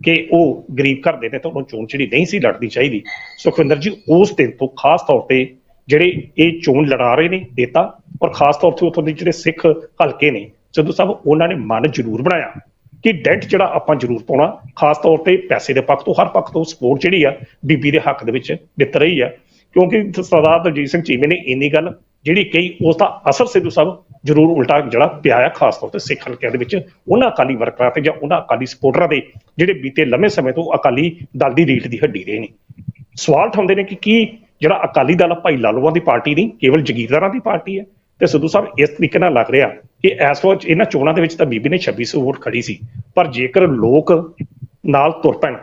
ਕਿ ਉਹ ਗਰੀਬ ਘਰ ਦੇ ਨੇ ਤਾਂ ਉਹਨੂੰ ਚੋਣ ਜਿਹੜੀ ਨਹੀਂ ਸੀ ਲੜਨੀ ਚਾਹੀਦੀ। ਸੁਖਵਿੰਦਰ ਜੀ, ਉਸ ਦਿਨ ਤੋਂ ਖਾਸ ਤੌਰ ਤੇ ਜਿਹੜੇ ਇਹ ਚੋਣ ਲੜਾ ਰਹੇ ਨੇ ਨੇਤਾ, ਔਰ ਖਾਸ ਤੌਰ ਤੇ ਉੱਥੋਂ ਦੇ ਜਿਹੜੇ ਸਿੱਖ ਹਲਕੇ ਨੇ ਸਿੱਧੂ ਸਾਹਿਬ, ਉਹਨਾਂ ਨੇ ਮਨ ਜ਼ਰੂਰ ਬਣਾਇਆ ਕਿ ਡੈਂਟ ਜਿਹੜਾ ਆਪਾਂ ਜ਼ਰੂਰ ਪਾਉਣਾ, ਖਾਸ ਤੌਰ ਤੇ ਪੈਸੇ ਦੇ ਪੱਖ ਤੋਂ, ਹਰ ਪੱਖ ਤੋਂ ਸਪੋਰਟ ਜਿਹੜੀ ਆ ਬੀਬੀ ਦੇ ਹੱਕ ਦੇ ਵਿੱਚ ਦਿੱਤ ਰਹੀ ਆ। ਕਿਉਂਕਿ ਸਰਦਾਰ ਦਲਜੀਤ ਸਿੰਘ ਚੀਮੇ ਨੇ ਇੰਨੀ ਗੱਲ ਜਿਹੜੀ ਕਹੀ ਉਸ ਦਾ ਅਸਰ ਸਿੱਧੂ ਸਾਹਿਬ ਜ਼ਰੂਰ ਉਲਟਾ ਜਿਹੜਾ ਪਿਆ ਆ, ਖਾਸ ਤੌਰ ਤੇ ਸਿੱਖ ਹਲਕਿਆਂ ਦੇ ਵਿੱਚ। ਉਹਨਾਂ ਅਕਾਲੀ ਵਰਕਰਾਂ ਤੇ ਜਾਂ ਉਹਨਾਂ ਅਕਾਲੀ ਸਪੋਰਟਰਾਂ ਦੇ ਜਿਹੜੇ ਬੀਤੇ ਲੰਮੇ ਸਮੇਂ ਤੋਂ ਅਕਾਲੀ ਦਲ ਦੀ ਰੀਟ ਦੀ ਹੱਡੀ ਰਹੇ ਨੇ। ਸਵਾਲ ਉਠਾਉਂਦੇ ਨੇ ਕਿ ਕੀ ਜਿਹੜਾ ਅਕਾਲੀ ਦਲ ਭਾਈ ਲਾਲੂਆਂ ਦੀ ਪਾਰਟੀ ਨਹੀਂ, ਕੇਵਲ ਜਗੀਰਦਾਰਾਂ ਦੀ ਪਾਰਟੀ ਹੈ। ਤੇ ਸਿੱਧੂ ਸਾਹਿਬ ਇਸ ਤਰੀਕੇ ਨਾਲ ਲੱਗ ਰਿਹਾ ਕਿ ਇਸ ਵਾਰ ਇਹਨਾਂ ਚੋਣਾਂ ਦੇ ਵਿੱਚ ਤਾਂ ਬੀਬੀ ਨੇ 2600 ਵੋਟ ਖੜੀ ਸੀ। ਪਰ ਜੇਕਰ ਲੋਕ ਨਾਲ ਤੁਰ ਪੈਣ,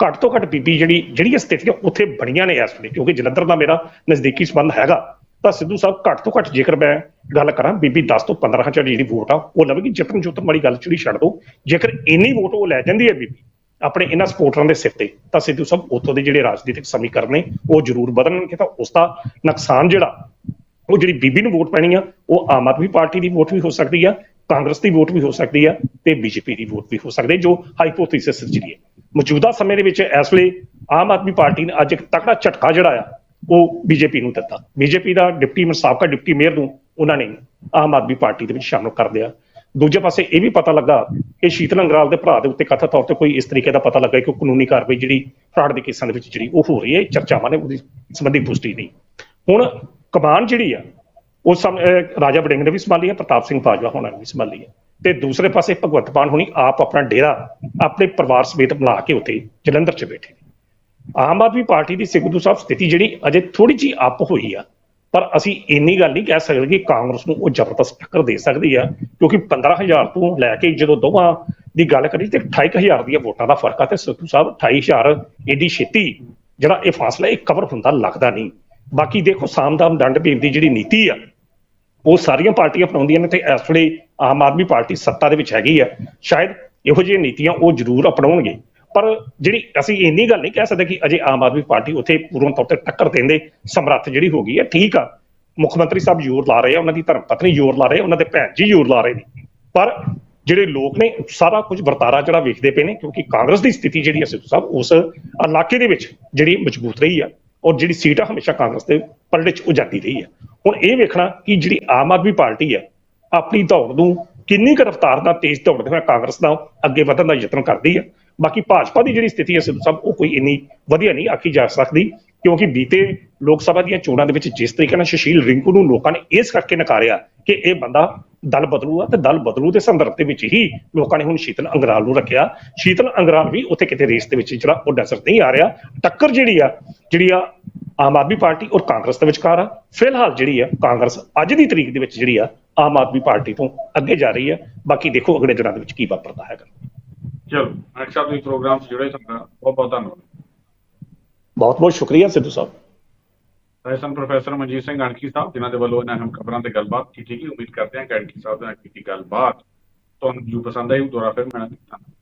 ਘੱਟ ਤੋਂ ਘੱਟ ਬੀਬੀ ਜਿਹੜੀ ਜਿਹੜੀਆਂ ਸਥਿਤੀਆਂ ਉੱਥੇ ਬਣੀਆਂ ਨੇ ਇਸ ਵੇਲੇ, ਕਿਉਂਕਿ ਜਲੰਧਰ ਦਾ ਮੇਰਾ ਨਜ਼ਦੀਕੀ ਸੰਬੰਧ ਹੈਗਾ। ਤਾਂ ਸਿੱਧੂ ਸਾਹਿਬ ਘੱਟ ਤੋਂ ਘੱਟ ਜੇਕਰ ਮੈਂ ਗੱਲ ਕਰਾਂ, ਬੀਬੀ 10 ਤੋਂ 15 ਹਜ਼ਾਰ ਜਿਹੜੀ ਵੋਟ ਆ, ਉਹ ਲਵੇਗੀ, ਜਿੱਤਣ ਜੋਤਨ ਵਾਲੀ ਗੱਲ ਚੜੀ ਛੱਡ ਦੋ। ਜੇਕਰ ਇੰਨੀ ਵੋਟ ਉਹ ਲੈ ਜਾਂਦੀ ਹੈ ਬੀਬੀ, ਆਪਣੇ ਇਹਨਾਂ ਸਪੋਰਟਰਾਂ ਦੇ ਸਿਰ ਤੇ, ਤਾਂ ਸਿੱਧੂ ਸਾਹਿਬ ਉੱਥੋਂ ਦੇ ਜਿਹੜੇ ਰਾਜਨੀਤਿਕ ਸਮੀਕਰਨ ਨੇ, ਉਹ ਜ਼ਰੂਰ ਬਦਲਣਗੇ। ਤਾਂ ਉਸ ਦਾ ਨੁਕਸਾਨ ਜਿਹੜਾ, ਉਹ ਜਿਹੜੀ ਬੀਬੀ ਨੂੰ ਵੋਟ ਪੈਣੀ ਆ, ਉਹ ਆਮ ਆਦਮੀ ਪਾਰਟੀ ਦੀ ਵੋਟ ਵੀ ਹੋ ਸਕਦੀ ਆ, ਕਾਂਗਰਸ ਦੀ ਵੋਟ ਵੀ ਹੋ ਸਕਦੀ ਆ ਤੇ ਬੀਜੇਪੀ ਦੀ ਵੋਟ ਵੀ ਹੋ ਸਕਦੀ ਹੈ ਜੋ ਹਾਈਪੋਥੀਸਿਸ ਜਿਹੜੀ ਹੈ। ਮੌਜੂਦਾ ਸਮੇਂ ਦੇ ਵਿੱਚ ਇਸ ਵੇਲੇ ਆਮ ਆਦਮੀ ਪਾਰਟੀ ਨੇ ਅੱਜ ਇੱਕ ਤਕੜਾ ਝਟਕਾ ਜਿਹੜਾ ਆ ਉਹ ਬੀਜੇਪੀ ਨੂੰ ਦਿੱਤਾ। ਬੀਜੇਪੀ ਦਾ ਡਿਪਟੀ ਮੇਅਰ ਸਾਬਕਾ ਡਿਪਟੀ ਮੇਅਰ ਨੂੰ ਉਹਨਾਂ ਨੇ ਆਮ ਆਦਮੀ ਪਾਰਟੀ ਦੇ ਵਿੱਚ ਸ਼ਾਮਲ ਕਰ ਲਿਆ। ਦੂਜੇ ਪਾਸੇ ਇਹ ਵੀ ਪਤਾ ਲੱਗਾ ਕਿ ਸ਼ੀਤਲ ਅੰਗਰਾਲ ਦੇ ਭਰਾ ਦੇ ਉੱਤੇ ਕਥਿਤ ਤੌਰ ਤੇ ਕੋਈ ਇਸ ਤਰੀਕੇ ਦਾ ਪਤਾ ਲੱਗਾ ਕਿ ਕਾਨੂੰਨੀ ਕਾਰਵਾਈ ਜਿਹੜੀ ਫਰਾਡ ਦੇ ਕੇਸਾਂ ਦੇ ਵਿੱਚ ਜਿਹੜੀ ਉਹ ਹੋ ਰਹੀ ਹੈ, ਚਰਚਾਵਾਂ ਨੇ ਉਹਦੀ ਸੰਬੰਧੀ ਪੁਸ਼ਟੀ ਨਹੀਂ। ਹੁਣ ਕਮਾਨ ਜਿਹੜੀ ਆ, ਉਹ ਸਮ ਰਾਜਾ ਵੜਿੰਗ ਨੇ ਵੀ ਸੰਭਾਲੀ ਹੈ, ਪ੍ਰਤਾਪ ਸਿੰਘ ਬਾਜਵਾ ਹੋਣਾ ਨੇ ਵੀ ਸੰਭਾਲੀ ਹੈ। ਤੇ ਦੂਸਰੇ ਪਾਸੇ ਭਗਵੰਤ ਮਾਨ ਹੁਣੀ ਆਪ ਆਪਣਾ ਡੇਰਾ ਆਪਣੇ ਪਰਿਵਾਰ ਸਮੇਤ ਬਣਾ ਕੇ ਉੱਥੇ ਜਲੰਧਰ 'ਚ ਬੈਠੇ ਨੇ। ਆਮ ਆਦਮੀ ਪਾਰਟੀ ਦੀ ਸਿੱਧੂ ਸਾਹਿਬ ਸਥਿਤੀ ਜਿਹੜੀ ਅਜੇ ਥੋੜੀ ਜਿਹੀ ਅਪ ਹੋਈ ਆ, ਪਰ ਅਸੀਂ ਇੰਨੀ ਗੱਲ ਨਹੀਂ ਕਹਿ ਸਕਦੇ ਕਿ ਕਾਂਗਰਸ ਨੂੰ ਉਹ ਜ਼ਬਰਦਸਤ ਟੱਕਰ ਦੇ ਸਕਦੀ ਆ, ਕਿਉਂਕਿ 15000 ਤੋਂ ਲੈ ਕੇ ਜਦੋਂ ਦੋਵਾਂ ਦੀ ਗੱਲ ਕਰੀ ਤੇ 28000 ਦੀਆਂ ਵੋਟਾਂ ਦਾ ਫ਼ਰਕ ਆ ਤੇ ਸਿੱਧੂ ਸਾਹਿਬ 28000 ਏਡੀ ਛੇਤੀ ਜਿਹੜਾ ਇਹ ਫਾਸਲਾ ਇਹ ਕਵਰ ਹੁੰਦਾ ਲੱਗਦਾ ਨਹੀਂ। ਬਾਕੀ ਦੇਖੋ ਸਾਮਦਾਮ ਦੰਡ ਭੇਦ ਦੀ ਜਿਹੜੀ ਨੀਤੀ ਆ, ਉਹ ਸਾਰੀਆਂ ਪਾਰਟੀਆਂ ਅਪਣਾਉਂਦੀਆਂ ਨੇ ਤੇ ਇਸ ਵੇਲੇ ਆਮ ਆਦਮੀ ਪਾਰਟੀ ਸੱਤਾ ਦੇ ਵਿੱਚ ਹੈਗੀ ਆ। ਸ਼ਾਇਦ ਇਹੋ ਜਿਹੀਆਂ ਨੀਤੀਆਂ ਉਹ ਜ਼ਰੂਰ ਅਪਣਾਉਣਗੇ। ਪਰ ਜਿਹੜੀ ਅਸੀਂ ਇੰਨੀ ਗੱਲ ਨਹੀਂ ਕਹਿ ਸਕਦੇ ਕਿ ਅਜੇ ਆਮ ਆਦਮੀ ਪਾਰਟੀ ਉੱਥੇ ਪੂਰਨ ਤੌਰ ਤੇ ਟੱਕਰ ਦੇਣ ਸਮਰੱਥ ਜਿਹੜੀ ਹੋ ਗਈ ਹੈ, ਠੀਕ ਆ। ਮੁੱਖ ਮੰਤਰੀ ਸਾਹਿਬ ਜ਼ੋਰ ਲਾ ਰਹੇ ਆ, ਉਹਨਾਂ ਦੀ ਧਰਮ ਪਤਨੀ ਜ਼ੋਰ ਲਾ ਰਹੇ ਆ, ਉਹਨਾਂ ਦੇ ਭੈਣ ਜੀ ਜ਼ੋਰ ਲਾ ਰਹੇ ਨੇ। ਪਰ ਜਿਹੜੇ ਲੋਕ ਨੇ, ਸਾਰਾ ਕੁਝ ਵਰਤਾਰਾ ਜਿਹੜਾ ਵੇਖਦੇ ਪਏ ਨੇ, ਕਿਉਂਕਿ ਕਾਂਗਰਸ ਦੀ ਸਥਿਤੀ ਜਿਹੜੀ ਹੈ ਸਿੱਧੂ ਸਾਹਿਬ, ਉਸ ਇਲਾਕੇ ਦੇ ਵਿੱਚ ਜਿਹੜੀ ਮਜ਼ਬੂਤ ਰਹੀ ਆ ਔਰ ਜਿਹੜੀ ਸੀਟ ਆ ਹਮੇਸ਼ਾ ਕਾਂਗਰਸ ਦੇ ਪਲੜੇ 'ਚ ਉਜਾਦੀ ਰਹੀ ਆ। ਹੁਣ ਇਹ ਵੇਖਣਾ ਕਿ ਜਿਹੜੀ ਆਮ ਆਦਮੀ ਪਾਰਟੀ ਆ, ਆਪਣੀ ਦੌੜ ਨੂੰ ਕਿੰਨੀ ਕੁ ਰਫ਼ਤਾਰ ਨਾਲ ਤੇਜ਼ ਦੌੜਦੇ ਹੋਏ ਕਾਂਗਰਸ ਦਾ ਅੱਗੇ ਵਧਣ ਦਾ ਯਤਨ ਕਰਦੀ ਆ ਬਾਕੀ ਭਾਜਪਾ ਦੀ ਜਿਹੜੀ ਸਥਿਤੀ ਹੈ ਸਿੱਧੂ ਸਾਹਿਬ ਉਹ ਕੋਈ ਇੰਨੀ ਵਧੀਆ ਨਹੀਂ ਆਖੀ ਜਾ ਸਕਦੀ, ਕਿਉਂਕਿ ਬੀਤੇ ਲੋਕ ਸਭਾ ਦੀਆਂ ਚੋਣਾਂ ਦੇ ਵਿੱਚ ਜਿਸ ਤਰੀਕੇ ਨਾਲ ਸੁਸ਼ੀਲ ਰਿੰਕੂ ਨੂੰ ਲੋਕਾਂ ਨੇ ਇਸ ਕਰਕੇ ਨਕਾਰਿਆ ਕਿ ਇਹ ਬੰਦਾ ਦਲ ਬਦਲੂ ਆ ਤੇ ਦਲ ਬਦਲੂ ਦੇ ਸੰਦਰਭ ਦੇ ਵਿੱਚ ਹੀ ਲੋਕਾਂ ਨੇ ਹੁਣ ਸ਼ੀਤਲ ਅੰਗਰਾਲ ਨੂੰ ਰੱਖਿਆ। ਸ਼ੀਤਲ ਅੰਗਰਾਲ ਵੀ ਉੱਥੇ ਕਿਤੇ ਰੇਸ ਦੇ ਵਿੱਚ ਜਿਹੜਾ ਉਹ ਨਜ਼ਰ ਨਹੀਂ ਆ ਰਿਹਾ। ਟੱਕਰ ਜਿਹੜੀ ਆ ਜਿਹੜੀ ਆ ਆਮ ਆਦਮੀ ਪਾਰਟੀ ਔਰ ਕਾਂਗਰਸ ਦੇ ਵਿਚਕਾਰ ਆ। ਫਿਲਹਾਲ ਜਿਹੜੀ ਆ, ਕਾਂਗਰਸ ਅੱਜ ਦੀ ਤਰੀਕ ਦੇ ਵਿੱਚ ਜਿਹੜੀ ਆ, ਆਮ ਆਦਮੀ ਪਾਰਟੀ ਤੋਂ ਅੱਗੇ ਜਾ ਰਹੀ ਹੈ ਬਾਕੀ ਦੇਖੋ ਅਗਲੇ ਦਿਨਾਂ ਦੇ ਵਿੱਚ ਕੀ ਵਾਪਰਦਾ ਹੈਗਾ। ਚਲੋ ਨੈਕਸਟ ਸਾਹਿਬ ਤੁਸੀਂ ਪ੍ਰੋਗਰਾਮ 'ਚ ਜੁੜੇ ਤੁਹਾਡਾ ਬਹੁਤ ਬਹੁਤ ਧੰਨਵਾਦ। ਬਹੁਤ ਬਹੁਤ ਸ਼ੁਕਰੀਆ ਸਿੱਧੂ ਸਾਹਿਬ। ਰਾਜਸਥਾਨ ਪ੍ਰੋਫੈਸਰ ਮਨਜੀਤ ਸਿੰਘ ਅਣਖੀ ਸਾਹਿਬ ਜਿਨ੍ਹਾਂ ਦੇ ਵੱਲੋਂ ਇਹਨਾਂ ਅਹਿਮ ਖਬਰਾਂ ਤੇ ਗੱਲਬਾਤ ਕੀਤੀ ਗਈ ਉਮੀਦ ਕਰਦੇ ਹਾਂ ਕਿ ਅਣਖੀ ਸਾਹਿਬ ਨਾਲ ਕੀਤੀ ਗੱਲਬਾਤ ਤੁਹਾਨੂੰ ਜੋ ਪਸੰਦ ਆਈ ਉਹ ਦੁਬਾਰਾ ਫਿਰ ਮਿਲਾਂਗੇ। ਧੰਨਵਾਦ।